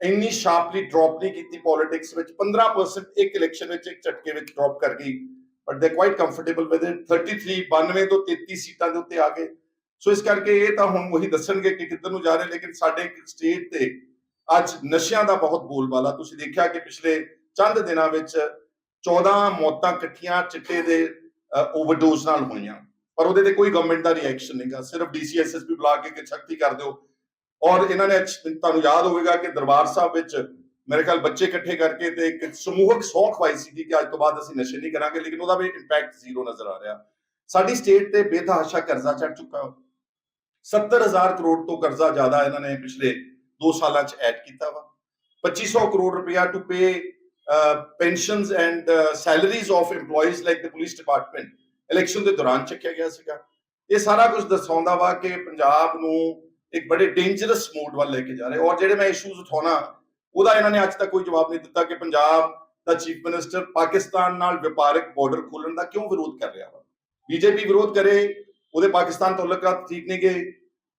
ਇੰਨੀ ਸ਼ਾਰਪਲੀ ਡ੍ਰੌਪ ਨਹੀਂ ਕੀਤੀ ਪੋਲਿਟਿਕਸ ਵਿੱਚ। 15% ਇੱਕ ਇਲੈਕਸ਼ਨ ਵਿੱਚ ਇੱਕ ਝਟਕੇ ਵਿੱਚ ਡ੍ਰੌਪ ਕਰ ਗਈ। ਬਟ ਦੇ ਕੁਆਇਟ ਕੰਫਰਟੇਬਲ ਵਿਦ 33 92 ਤੋਂ 33 ਸੀਟਾਂ ਦੇ ਉੱਤੇ ਆ ਗਏ। ਸੋ ਇਸ ਕਰਕੇ ਇਹ ਤਾਂ ਹੁਣ ਉਹੀ ਦੱਸਣਗੇ ਕਿ ਕਿੱਧਰ ਨੂੰ ਜਾ ਰਹੇ, ਲੇਕਿਨ ਸਾਡੇ ਸਟੇਟ ਤੇ ਅੱਜ ਨਸ਼ਿਆਂ ਦਾ ਬਹੁਤ ਬੋਲਬਾਲਾ। ਤੁਸੀਂ ਦੇਖਿਆ ਕਿ ਪਿਛਲੇ ਚੰਦ ਦਿਨਾਂ ਵਿੱਚ 14 ਮੌਤਾਂ ਇਕੱਠੀਆਂ ਚਿੱਟੇ ਦੇ ਓਵਰਡੋਜ਼ ਨਾਲ ਹੋਈਆਂ। ਪਰ ਉਹਦੇ ਤੇ ਕੋਈ ਗਵਰਨਮੈਂਟ ਦਾ ਰਿਐਕਸ਼ਨ ਨਹੀਂਗਾ ਸਿਰਫ ਡੀਸੀਐਸਐਸਪੀ ਬੁਲਾ ਕੇ ਕਿ ਸ਼ਕਤੀ ਕਰ ਦਿਓ। ਔਰ ਇਹਨਾਂ ਨੇ ਤੁਹਾਨੂੰ ਯਾਦ ਹੋਵੇਗਾ ਕਿ ਦਰਬਾਰ ਸਾਹਿਬ ਵਿੱਚ ਮੇਰੇ ਖਿਆਲ ਬੱਚੇ ਇਕੱਠੇ ਕਰਕੇ ਤੇ ਇੱਕ ਸਮੂਹਕ ਸੌਂ ਖਵਾਈ ਸੀ ਕਿ ਅੱਜ ਤੋਂ ਬਾਅਦ ਅਸੀਂ ਨਸ਼ੇ ਨਹੀਂ ਕਰਾਂਗੇ, ਲੇਕਿਨ ਉਹਦਾ ਵੀ ਇੰਪੈਕਟ ਜ਼ੀਰੋ ਨਜ਼ਰ ਆ ਰਿਹਾ। ਸਾਡੀ ਸਟੇਟ ਤੇ ਬੇਤਹਾਸ਼ਾ ਕਰਜ਼ਾ ਚੜ ਚੁੱਕਾ। 70000 ਕਰੋੜ ਤੋਂ ਕਰਜ਼ਾ ਜ਼ਿਆਦਾ ਇਹਨਾਂ ਨੇ ਪਿਛਲੇ 2 ਸਾਲਾਂ 'ਚ ਐਡ ਕੀਤਾ ਵਾ। 2500 ਕਰੋੜ ਰੁਪਇਆ to pay pensions and salaries of EMPLOYEES like the police department election ਦੇ ਦੌਰਾਨ ਚੱਕਿਆ ਗਿਆ ਸੀਗਾ। ਇਹ ਸਾਰਾ ਕੁਝ ਦਰਸਾਉਂਦਾ ਵਾ ਕਿ ਪੰਜਾਬ ਨੂੰ ਇੱਕ ਬੜੇ ਡੇਂਜਰਸ ਮੋਡ ਵੱਲ ਲੈ ਕੇ ਜਾ ਰਹੇ ਔਰ ਜਿਹੜੇ ਮੈਂ ਇਸ਼ੂਜ਼ ਉਠਾਉਣਾ, ਉਹਦਾ ਇਹਨਾਂ ਨੇ ਅੱਜ ਤੱਕ ਕੋਈ ਜਵਾਬ ਨਹੀਂ ਦਿੱਤਾ ਕਿ ਪੰਜਾਬ ਦਾ ਚੀਫ ਮਿਨਿਸਟਰ ਪਾਕਿਸਤਾਨ ਨਾਲ ਵਪਾਰਕ ਬਾਰਡਰ ਖੋਲਣ ਦਾ ਕਿਉਂ ਵਿਰੋਧ ਕਰ ਰਿਹਾ ਵਾ। ਬੀਜੇਪੀ ਵਿਰੋਧ ਕਰੇ ਉਹਦੇ ਪਾਕਿਸਤਾਨ ਤਾਲੁਕਾਤ ਠੀਕ ਨਹੀਂ ਗਏ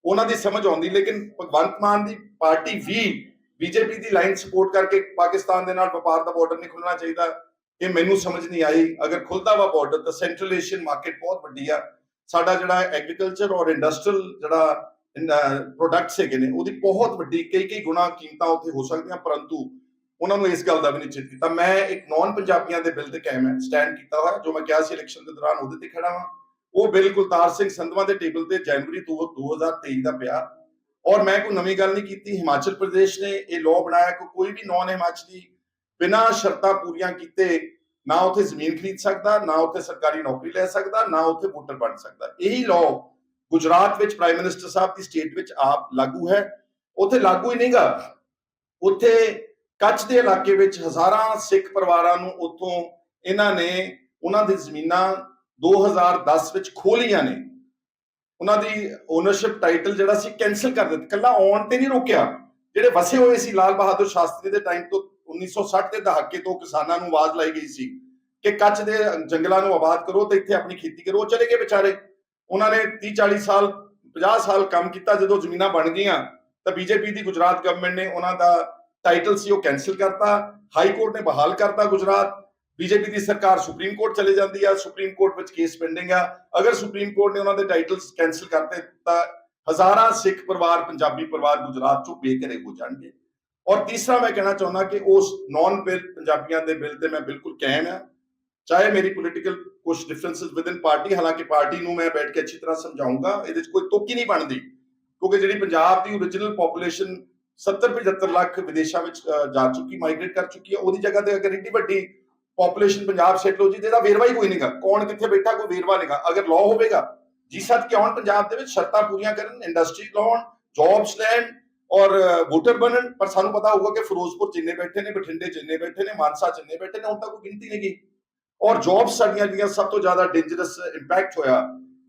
ਉਹਨਾਂ ਦੀ ਸਮਝ ਆਉਂਦੀ, ਲੇਕਿਨ ਭਗਵੰਤ ਮਾਨ ਦੀ ਪਾਰਟੀ ਵੀ ਬੀਜੇਪੀ ਦੀ ਲਾਈਨ ਸਪੋਰਟ ਕਰਕੇ ਪਾਕਿਸਤਾਨ ਦੇ ਨਾਲ ਵਪਾਰ ਦਾ ਬਾਰਡਰ ਨਹੀਂ ਖੁੱਲਣਾ ਚਾਹੀਦਾ, ਇਹ ਮੈਨੂੰ ਸਮਝ ਨਹੀਂ ਆਈ। ਅਗਰ ਖੁੱਲਦਾ ਵਾ ਬਾਰਡਰ ਤਾਂ ਸੈਂਟਰਲ ਏਸ਼ੀਅਨ ਮਾਰਕੀਟ ਬਹੁਤ ਵੱਡੀ ਆ। ਸਾਡਾ ਜਿਹੜਾ ਐਗਰੀਕਲਚਰ ਔਰ ਇੰਡਸਟਰੀਅਲ ਜਿਹੜਾ ਪ੍ਰੋਡਕਟਸ ਹੈਗੇ ਨੇ, ਉਹਦੀ ਬਹੁਤ ਵੱਡੀ ਕਈ ਕਈ ਗੁਣਾ ਕੀਮਤਾਂ ਉੱਥੇ ਹੋ ਸਕਦੀਆਂ, ਪਰੰਤੂ ਉਹਨਾਂ ਨੂੰ ਇਸ ਗੱਲ ਦਾ ਵੀ ਨਿਸ਼ਚਿਤ ਕੀਤਾ। ਮੈਂ ਇੱਕ ਨੌਨ ਪੰਜਾਬੀਆਂ ਦੇ ਬਿੱਲ ਤੇ ਕਾਇਮ ਹੈ ਸਟੈਂਡ ਕੀਤਾ ਹੋਇਆ ਜੋ ਮੈਂ ਕਿਹਾ ਸੀ ਇਲੈਕਸ਼ਨ ਦੇ ਦੌਰਾਨ, ਉਹਦੇ ਤੇ ਖੜਾ ਹਾਂ ਉਹ ਬਿੱਲ ਕੁਲਤਾਰ ਸਿੰਘ ਸੰਧਵਾ ਦੇ ਟੇਬਲ ਤੇ ਜਨਵਰੀ 2 2023 ਦਾ ਪਿਆ। ਔਰ ਮੈਂ ਕੋਈ ਨਵੀਂ ਗੱਲ ਨਹੀਂ ਕੀਤੀ। ਹਿਮਾਚਲ ਪ੍ਰਦੇਸ਼ ਨੇ ਇਹ ਲਾਅ ਬਣਾਇਆ ਕਿ ਕੋਈ ਵੀ ਨੌਨ ਹਿਮਾਚਲੀ ਬਿਨਾਂ ਸ਼ਰਤਾਂ ਪੂਰੀਆਂ ਕੀਤੇ ਨਾ ਉੱਥੇ ਜ਼ਮੀਨ ਖਰੀਦ ਸਕਦਾ, ਨਾ ਉੱਥੇ ਸਰਕਾਰੀ ਨੌਕਰੀ ਲੈ ਸਕਦਾ, ਨਾ ਉੱਥੇ ਵੋਟਰ ਬਣ ਸਕਦਾ। ਇਹੀ ਲਾਅ ਗੁਜਰਾਤ ਵਿੱਚ ਪ੍ਰਾਈਮ ਮਿਨਿਸਟਰ ਸਾਹਿਬ ਦੀ ਸਟੇਟ ਵਿੱਚ ਆਪ ਲਾਗੂ ਹੈ। ਉੱਥੇ ਲਾਗੂ ਹੀ ਨਹੀਂਗਾ। ਉੱਥੇ ਕੱਚ ਦੇ ਇਲਾਕੇ ਵਿੱਚ ਹਜ਼ਾਰਾਂ ਸਿੱਖ ਪਰਿਵਾਰਾਂ ਨੂੰ ਉੱਥੋਂ ਇਹਨਾਂ ਨੇ ਉਹਨਾਂ ਦੀ ਜ਼ਮੀਨਾਂ 2010 ਵਿੱਚ ਖੋਲੀਆਂ ਨੇ। ਉਹਨਾਂ ਦੀ ਓਨਰਸ਼ਿਪ ਟਾਈਟਲ ਜਿਹੜਾ ਸੀ ਕੈਨਸਲ ਕਰ ਦਿੱਤਾ। ਕੱਲਾ ਆਉਣ ਤੇ ਨਹੀਂ ਰੋਕਿਆ। ਜਿਹੜੇ ਵਸੇ ਹੋਏ ਸੀ ਲਾਲ ਬਹਾਦਰ ਸ਼ਾਸਤਰੀ ਦੇ ਟਾਈਮ ਤੋਂ 1960 ਦੇ ਦਹਾਕੇ ਤੋਂ ਕਿਸਾਨਾਂ ਨੂੰ ਆਵਾਜ਼ ਲਾਈ ਗਈ ਸੀ ਕਿ ਕੱਚ ਦੇ ਜੰਗਲਾਂ ਨੂੰ ਆਬਾਦ ਕਰੋ ਤੇ ਇੱਥੇ ਆਪਣੀ ਖੇਤੀ ਕਰੋ। ਉਹ ਚਲੇ ਗਏ ਵਿਚਾਰੇ। ਉਹਨਾਂ ਨੇ 30 40 ਸਾਲ 50 ਸਾਲ ਕੰਮ ਕੀਤਾ। ਜਦੋਂ ਜ਼ਮੀਨਾਂ ਬਣ ਗਈਆਂ, ਤਾਂ ਬੀਜੇਪੀ ਦੀ ਗੁਜਰਾਤ ਗਵਰਨਮੈਂਟ ਨੇ ਉਹਨਾਂ ਦਾ ਟਾਈਟਲ ਸੀ ਉਹ ਕੈਨਸਲ ਕਰਤਾ। ਹਾਈ ਕੋਰਟ ਨੇ ਬਹਾਲ ਕਰਤਾ ਗੁਜਰਾਤ। ਬੀਜੇਪੀ ਦੀ ਸਰਕਾਰ ਸੁਪਰੀਮ ਕੋਰਟ ਚਲੇ ਜਾਂਦੀ ਆ, ਸੁਪਰੀਮ ਕੋਰਟ ਵਿੱਚ ਕੇਸ ਪੈਂਡਿੰਗ ਆ। ਅਗਰ ਸੁਪਰੀਮ ਕੋਰਟ ਨੇ ਉਹਨਾਂ ਦੇ ਟਾਈਟਲਸ ਕੈਨਸਲ ਕਰਤੇ, ਤਾਂ ਹਜ਼ਾਰਾਂ ਸਿੱਖ ਪਰਿਵਾਰ, ਪੰਜਾਬੀ ਪਰਿਵਾਰ ਗੁਜਰਾਤ ਚੋਂ ਬੇਘਰੇ ਹੋ ਜਾਣਗੇ। ਔਰ ਤੀਸਰਾ ਮੈਂ ਕਹਿਣਾ ਚਾਹੁੰਦਾ ਕਿ ਉਸ ਨੌਨ ਪੰਜਾਬੀਆਂ ਦੇ ਬਿੱਲ ਤੇ ਮੈਂ ਬਿਲਕੁਲ ਕਹਿਣ ਆ। ਚਾਹੇ ਮੇਰੀ ਪੋਲੀਟੀਕਲ ਕੁਝ ਡਿਫਰੈਂਸਸ ਵਿਦਨ ਪਾਰਟੀ ਹਾਲਾਂਕਿ ਪਾਰਟੀ ਨੂੰ ਮੈਂ ਬੈਠ ਕੇ ਅੱਛੀ ਤਰ੍ਹਾਂ ਸਮਝਾਉਂਗਾ, ਇਹਦੇ ਵਿੱਚ ਕੋਈ ਤੁਕ ਨਹੀਂ ਬਣਦੀ। ਕਿਉਂਕਿ ਜਿਹੜੀ ਪੰਜਾਬ ਦੀ ਓਰੀਜਨਲ ਪੋਪੂਲੇਸ਼ਨ 70 75 ਲੱਖ ਵਿਦੇਸ਼ਾਂ ਵਿੱਚ ਜਾ ਚੁੱਕੀ ਮਾਈਗ੍ਰੇਟ ਕਰ ਚੁੱਕੀ ਹੈ ਉਹਦੀ ਜਗ੍ਹਾ ਤੇ ਅਗਰ ਇੱਡੀ ਵੱਡੀ ਪੋਪੂਲੇਸ਼ਨ ਪੰਜਾਬ ਸੈਟ ਲੋ ਜੀ ਇਹਦਾ ਵੇਰਵਾ ਹੀ ਕੋਈ ਨਹੀਂਗਾ। ਕੌਣ ਕਿੱਥੇ ਬੈਠਾ, ਕੋਈ ਵੇਰਵਾ ਨਹੀਂਗਾ। ਅਗਰ ਲਾਅ ਹੋਵੇਗਾ, ਜੀ ਸੱਤ ਕਿ ਆਉਣ ਪੰਜਾਬ ਦੇ ਵਿੱਚ ਸ਼ਰਤਾਂ ਪੂਰੀਆਂ ਕਰਨ ਇੰਡਸਟਰੀ ਲਾਉਣ ਜੌਬਸ ਲੈਣ ਔਰ ਵੋਟਰ ਬਣਨ? ਪਰ ਸਾਨੂੰ ਪਤਾ ਹੋਊਗਾ ਕਿ ਫਿਰੋਜ਼ਪੁਰ ਜਿੰਨੇ ਬੈਠੇ ਨੇ, ਬਠਿੰਡੇ ਜਿੰਨੇ ਬੈਠੇ ਨੇ, ਮਾਨਸਾ ਜਿੰਨੇ ਬੈਠੇ ਨੇ, ਹੁਣ ਤੱਕ ਕੋਈ ਗਿਣਤੀ ਨਹੀਂ ਗਈ ਔਰ ਜੌਬਸ ਸਾਡੀਆਂ ਜਿਹੜੀਆਂ ਸਭ ਤੋਂ ਜ਼ਿਆਦਾ ਡੇਂਜਰਸ ਇੰਪੈਕਟ ਹੋਇਆ,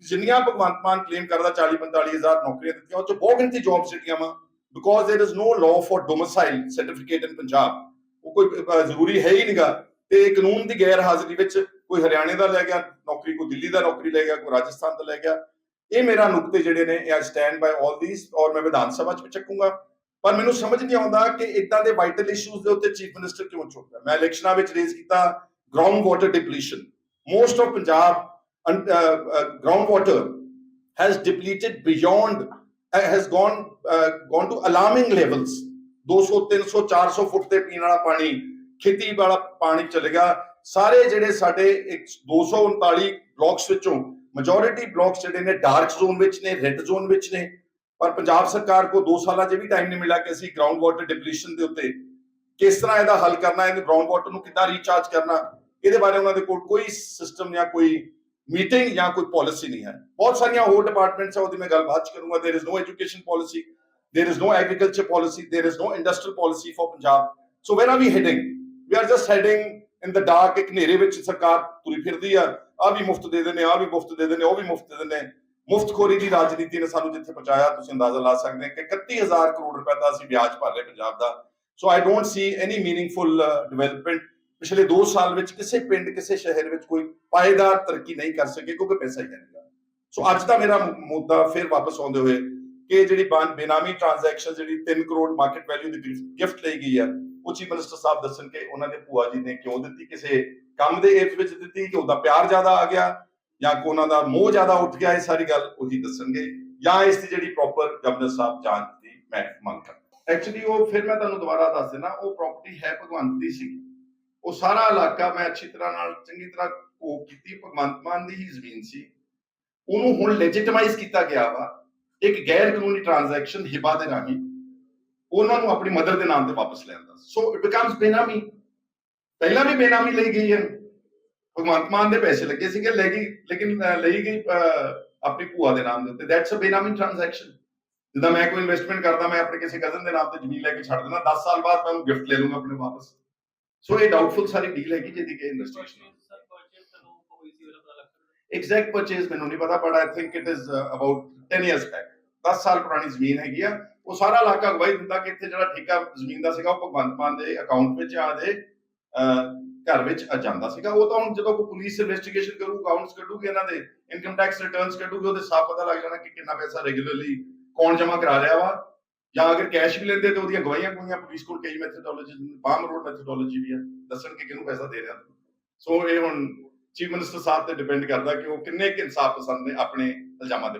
ਜਿੰਨੀਆਂ ਭਗਵੰਤ ਮਾਨ ਕਲੇਮ ਕਰਦਾ 40 45000 ਨੌਕਰੀਆਂ ਦਿੱਤੀਆਂ, ਉਹ ਚ ਬਹੁਤ ਗਿਣਤੀ ਜੌਬਸ ਜਿਹੜੀਆਂ ਵਾ because there is no law for domicile certificate in Punjab ਉਹ ਕੋਈ ਜ਼ਰੂਰੀ ਹੈ ਹੀ ਨਹੀਂਗਾ। ਤੇ ਕਾਨੂੰਨ ਦੀ ਗੈਰ ਹਾਜ਼ਰੀ ਵਿੱਚ ਕੋਈ ਹਰਿਆਣੇ ਦਾ ਲੈ ਗਿਆ ਨੌਕਰੀ ਕੋਈ ਦਿੱਲੀ ਦਾ ਨੌਕਰੀ ਲੈ ਗਿਆ ਕੋਈ ਰਾਜਸਥਾਨ ਦਾ ਲੈ ਗਿਆ। ਇਹ ਮੇਰਾ ਨੁਕਤੇ ਜਿਹੜੇ ਨੇ ਇਹ ਸਟੈਂਡ ਬਾਈ ਆਲ ਥੀਸ ਔਰ ਮੈਂ ਵਿਧਾਨ ਸਭਾ ਚ ਵੀ ਚੱਕੂੰਗਾ। ਪਰ ਮੈਨੂੰ ਸਮਝ ਨਹੀਂ ਆਉਂਦਾ ਕਿ ਇਦਾਂ ਦੇ ਵਾਈਟਲ ਇਸ਼ੂਜ਼ ਦੇ ਉੱਤੇ ਚੀਫ ਮਿਨਿਸਟਰ ਕਿਉਂ ਚੁੱਕਦਾ ਮੈਂ ਇਲੈਕਸ਼ਨਾਂ ਵਿੱਚ ਰੇਜ਼ ਕੀਤਾ ground water depletion most of Punjab ground water has depleted beyond uh, has gone uh, gone to 200 300 400 foot ਤੇ ਪੀਣ ਵਾਲਾ ਪਾਣੀ ਖੇਤੀ ਵਾਲਾ ਪਾਣੀ ਚਲੇ ਗਿਆ ਸਾਰੇ ਜਿਹੜੇ ਸਾਡੇ ਇੱਕ 239 ਬਲਾਕਸ ਵਿੱਚੋਂ ਮੈਜੋਰਿਟੀ ਬਲਾਕਸ ਜਿਹੜੇ ਨੇ ਡਾਰਕ ਜ਼ੋਨ ਵਿੱਚ ਨੇ ਰੈੱਡ ਜ਼ੋਨ ਵਿੱਚ ਨੇ ਪਰ ਪੰਜਾਬ ਸਰਕਾਰ ਕੋ 2 ਸਾਲਾਂ 'ਚ ਇਹ ਵੀ ਟਾਈਮ ਨਹੀਂ ਮਿਲਿਆ ਕਿ ਅਸੀਂ ਗਰਾਊਂਡ ਵਾਟਰ ਡਿਪਲੀਸ਼ਨ ਦੇ ਉੱਤੇ ਕਿਸ ਤਰ੍ਹਾਂ ਇਹਦਾ ਹੱਲ ਕਰਨਾ ਹੈ ਗਰਾਊਂਡ ਵਾਟਰ ਨੂੰ ਕਿੱਦਾਂ ਰੀਚਾਰਜ ਕਰਨਾ ਇਹਦੇ ਬਾਰੇ ਉਹਨਾਂ ਦੇ ਕੋਲ ਕੋਈ ਸਿਸਟਮ ਜਾਂ ਕੋਈ ਮੀਟਿੰਗ ਜਾਂ ਕੋਈ ਪਾਲਿਸੀ ਨਹੀਂ ਹੈ ਬਹੁਤ ਸਾਰੀਆਂ ਹੋਰ ਡਿਪਾਰਟਮੈਂਟਸ ਆ ਉਹਦੀ ਮੈਂ ਗੱਲ ਬਾਅਦ ਚ ਕਰੂੰਗਾ there is no education policy there is no agriculture policy there is no industrial policy for punjab so where are we heading we are just heading in the dark ਇੱਕ ਹਨੇਰੇ ਵਿੱਚ ਸਰਕਾਰ ਤੁਰੀ ਫਿਰਦੀ ਆ। ਆ ਵੀ ਮੁਫਤ ਦੇ ਦਿੰਦੇ ਆ ਵੀ ਮੁਫਤ ਦੇ ਦਿੰਦੇ ਉਹ ਵੀ ਮੁਫਤ ਦੇ ਦਿੰਦੇ ਮੁਫਤਖੋਰੀ ਦੀ ਰਾਜਨੀਤੀ ਨੇ ਸਾਨੂੰ ਜਿੱਥੇ ਪਹੁੰਚਾਇਆ, ਤੁਸੀਂ ਅੰਦਾਜ਼ਾ ਲਾ ਸਕਦੇ ਹੋ ਕਿ 31000 ਕਰੋੜ ਰੁਪਏ ਦਾ ਅਸੀਂ ਵਿਆਜ ਭਰ ਰਹੇ ਪੰਜਾਬ ਦਾ। So I don't see any meaningful development ਪਿਛਲੇ 2 ਸਾਲ ਵਿੱਚ ਕਿਸੇ ਪਿੰਡ, ਕਿਸੇ ਸ਼ਹਿਰ ਵਿੱਚ ਕੋਈ ਪਾਏਦਾਰ ਤਰੱਕੀ ਨਹੀਂ ਕਰ ਸਕੇ, ਕਿਉਂਕਿ ਪੈਸਾ ਹੀ ਨਹੀਂ ਸੋ ਅੱਜ ਦਾ ਮੇਰਾ ਮੁੱਦਾ ਫਿਰ ਵਾਪਸ ਆਉਂਦੇ ਹੋਏ ਕਿ ਜਿਹੜੀ ਬੇਨਾਮੀ ਟ੍ਰਾਂਜੈਕਸ਼ਨ ਜਿਹੜੀ 3 ਕਰੋੜ ਮਾਰਕੀਟ ਵੈਲਿਊ ਦੀ ਗਿਫਟ ਲਈ ਗਈ ਆ ਉਹ ਚੀਫ ਮਿਨਿਸਟਰ ਸਾਹਿਬ ਦੱਸਣ ਕਿ ਉਹਨਾਂ ਦੇ ਭੂਆ ਜੀ ਨੇ ਕਿਉਂ ਦਿੱਤੀ, ਕਿਸੇ ਕੰਮ ਦੇ ਏਜ ਵਿੱਚ ਦਿੱਤੀ, ਕਿ ਉਹਦਾ ਪਿਆਰ ਜ਼ਿਆਦਾ ਆ ਗਿਆ, ਜਾਂ ਕੋ ਉਹਨਾਂ ਦਾ ਮੋਹ ਜ਼ਿਆਦਾ ਉੱਠ ਗਿਆ, ਇਹ ਸਾਰੀ ਗੱਲ ਉਹੀ ਦੱਸਣਗੇ, ਜਾਂ ਇਸ ਦੀ ਜਿਹੜੀ ਪ੍ਰੋਪਰ ਗਵਰਨਰ ਸਾਹਿਬ ਜਾਂਚ ਦੀ ਮੈਂ ਮੰਗ ਕਰਦਾ ਐਕਚੁਅਲੀ ਉਹ ਫਿਰ ਮੈਂ ਤੁਹਾਨੂੰ ਦੁਬਾਰਾ ਦੱਸ ਦੇਣਾ ਉਹ ਪ੍ਰਾਪਰਟੀ ਹੈ ਭਗਵੰਤ ਦੀ ਸੀ ਉਹ ਸਾਰਾ ਇਲਾਕਾ ਮੈਂ ਅੱਛੀ ਤਰ੍ਹਾਂ ਨਾਲ, ਚੰਗੀ ਤਰ੍ਹਾਂ ਉਹ ਕੀਤੀ, ਭਗਵੰਤ ਮਾਨ ਦੀ ਹੀ ਜ਼ਮੀਨ ਸੀ। ਉਹਨੂੰ ਹੁਣ ਲੈਜੀਟਮਾਈਜ਼ ਕੀਤਾ ਗਿਆ ਵਾ। ਇੱਕ ਗੈਰ ਕਾਨੂੰਨੀ ਟ੍ਰਾਂਜੈਕਸ਼ਨ ਹਿਬਾ ਦੇ ਰਾਹੀਂ। ਉਹਨਾਂ ਨੂੰ ਆਪਣੀ ਮਦਰ ਦੇ ਨਾਮ ਤੇ ਵਾਪਸ ਲੈਂਦਾ ਸੋ। It becomes ਬੇਨਾਮੀ। ਪਹਿਲਾਂ ਵੀ ਬੇਨਾਮੀ ਲਈ ਗਈ ਹੈ। ਭਗਵੰਤ ਮਾਨ ਦੇ ਪੈਸੇ ਲੱਗੇ ਸੀਗੇ ਲੈ ਗਈ ਲੇਕਿਨ ਲਈ ਗਈ ਆਪਣੀ ਭੂਆ ਦੇ ਨਾਮ ਦੇ ਉੱਤੇ। ਦੈਟਸ ਅ ਬੇਨਾਮੀ ਟ੍ਰਾਂਜੈਕਸ਼ਨ ਜਿੱਦਾਂ ਮੈਂ ਕੋਈ ਇਨਵੈਸਟਮੈਂਟ ਕਰਦਾ ਮੈਂ ਆਪਣੇ ਕਿਸੇ ਕਜ਼ਨ ਦੇ ਨਾਮ ਤੇ ਜ਼ਮੀਨ ਲੈ ਕੇ ਛੱਡ ਦਿੰਦਾ। 10 ਸਾਲ ਬਾਅਦ ਮੈਂ ਉਹਨੂੰ ਗਿਫਟ ਲੈ ਲੂੰਗਾ ਆਪਣੇ ਵਾਪਸ। ਸੋ ਇਹ ਡਾਊਟਫੁਲ ਸਾਰੀ ਡੀਲ ਹੈਗੀ ਜਿਹਦੀ ਕਿ ਇਨਵੈਸਟੀਗੇਸ਼ਨ ਐਗਜ਼ੈਕਟ ਪਰਚੇਸ ਮੈਨੂੰ ਨਹੀਂ ਪਤਾ but I think it is about 10 years back 10 ਸਾਲ ਪੁਰਾਣੀ ਜ਼ਮੀਨ ਹੈਗੀ ਆ। ਉਹ ਸਾਰਾ ਇਲਾਕਾ ਗਵਾਹੀ ਦਿੰਦਾ ਕਿ ਇੱਥੇ ਜਿਹੜਾ ਠੇਕਾ ਜ਼ਮੀਨ ਦਾ ਸੀਗਾ ਉਹ ਭਗਵੰਤ ਮਾਨ ਦੇ ਅਕਾਊਂਟ ਵਿੱਚ ਆ ਘਰ ਵਿੱਚ ਆ ਜਾਂਦਾ ਸੀਗਾ। ਉਹ ਤਾਂ ਹੁਣ ਜਦੋਂ ਕੋਈ ਪੁਲਿਸ ਇਨਵੈਸਟੀਗੇਸ਼ਨ ਕਰੂ ਅਕਾਊਂਟਸ ਕੱਢੂਗੀ ਇਹਨਾਂ ਦੇ ਇਨਕਮ ਟੈਕਸ ਰਿਟਰਨਸ ਕੱਢੂਗੀ, ਉਹਦੇ ਸਾਫ਼ ਪਤਾ ਲੱਗ ਜਾਣਾ ਕਿ ਕਿੰਨਾ ਪੈਸਾ ਰੈਗੂਲਰਲੀ ਕੌਣ ਜਮ੍ਹਾਂ ਕਰਾ ਰਿਹਾ ਵਾ। ਜਾਂ ਅਗਰ ਕੈਸ਼ ਵੀ ਲੈਂਦੇ ਤੇ ਉਹਦੀਆਂ ਗਵਾਹੀਆਂ ਕੋਈਆਂ ਪੁਲਿਸ ਕੋਲ, ਕਈ ਮੈਥਡੋਲੋਜੀ ਬਾਮ ਰੋਡ ਮੈਥਡੋਲੋਜੀ ਵੀ ਆ, ਦੱਸਣ ਕਿ ਕਿਹਨੂੰ ਪੈਸਾ ਦੇ ਰਿਹਾ। ਸੋ ਇਹ ਹੁਣ ਚੀਫ ਮਿਨਿਸਟਰ ਸਾਹਿਬ ਤੇ ਡਿਪੈਂਡ ਕਰਦਾ ਕਿ ਉਹ ਕਿੰਨੇ ਕੁ ਇਨਸਾਫ ਪਸੰਦ ਨੇ ਆਪਣੇ ਇਲਜ਼ਾਮਾਂ ਦੇ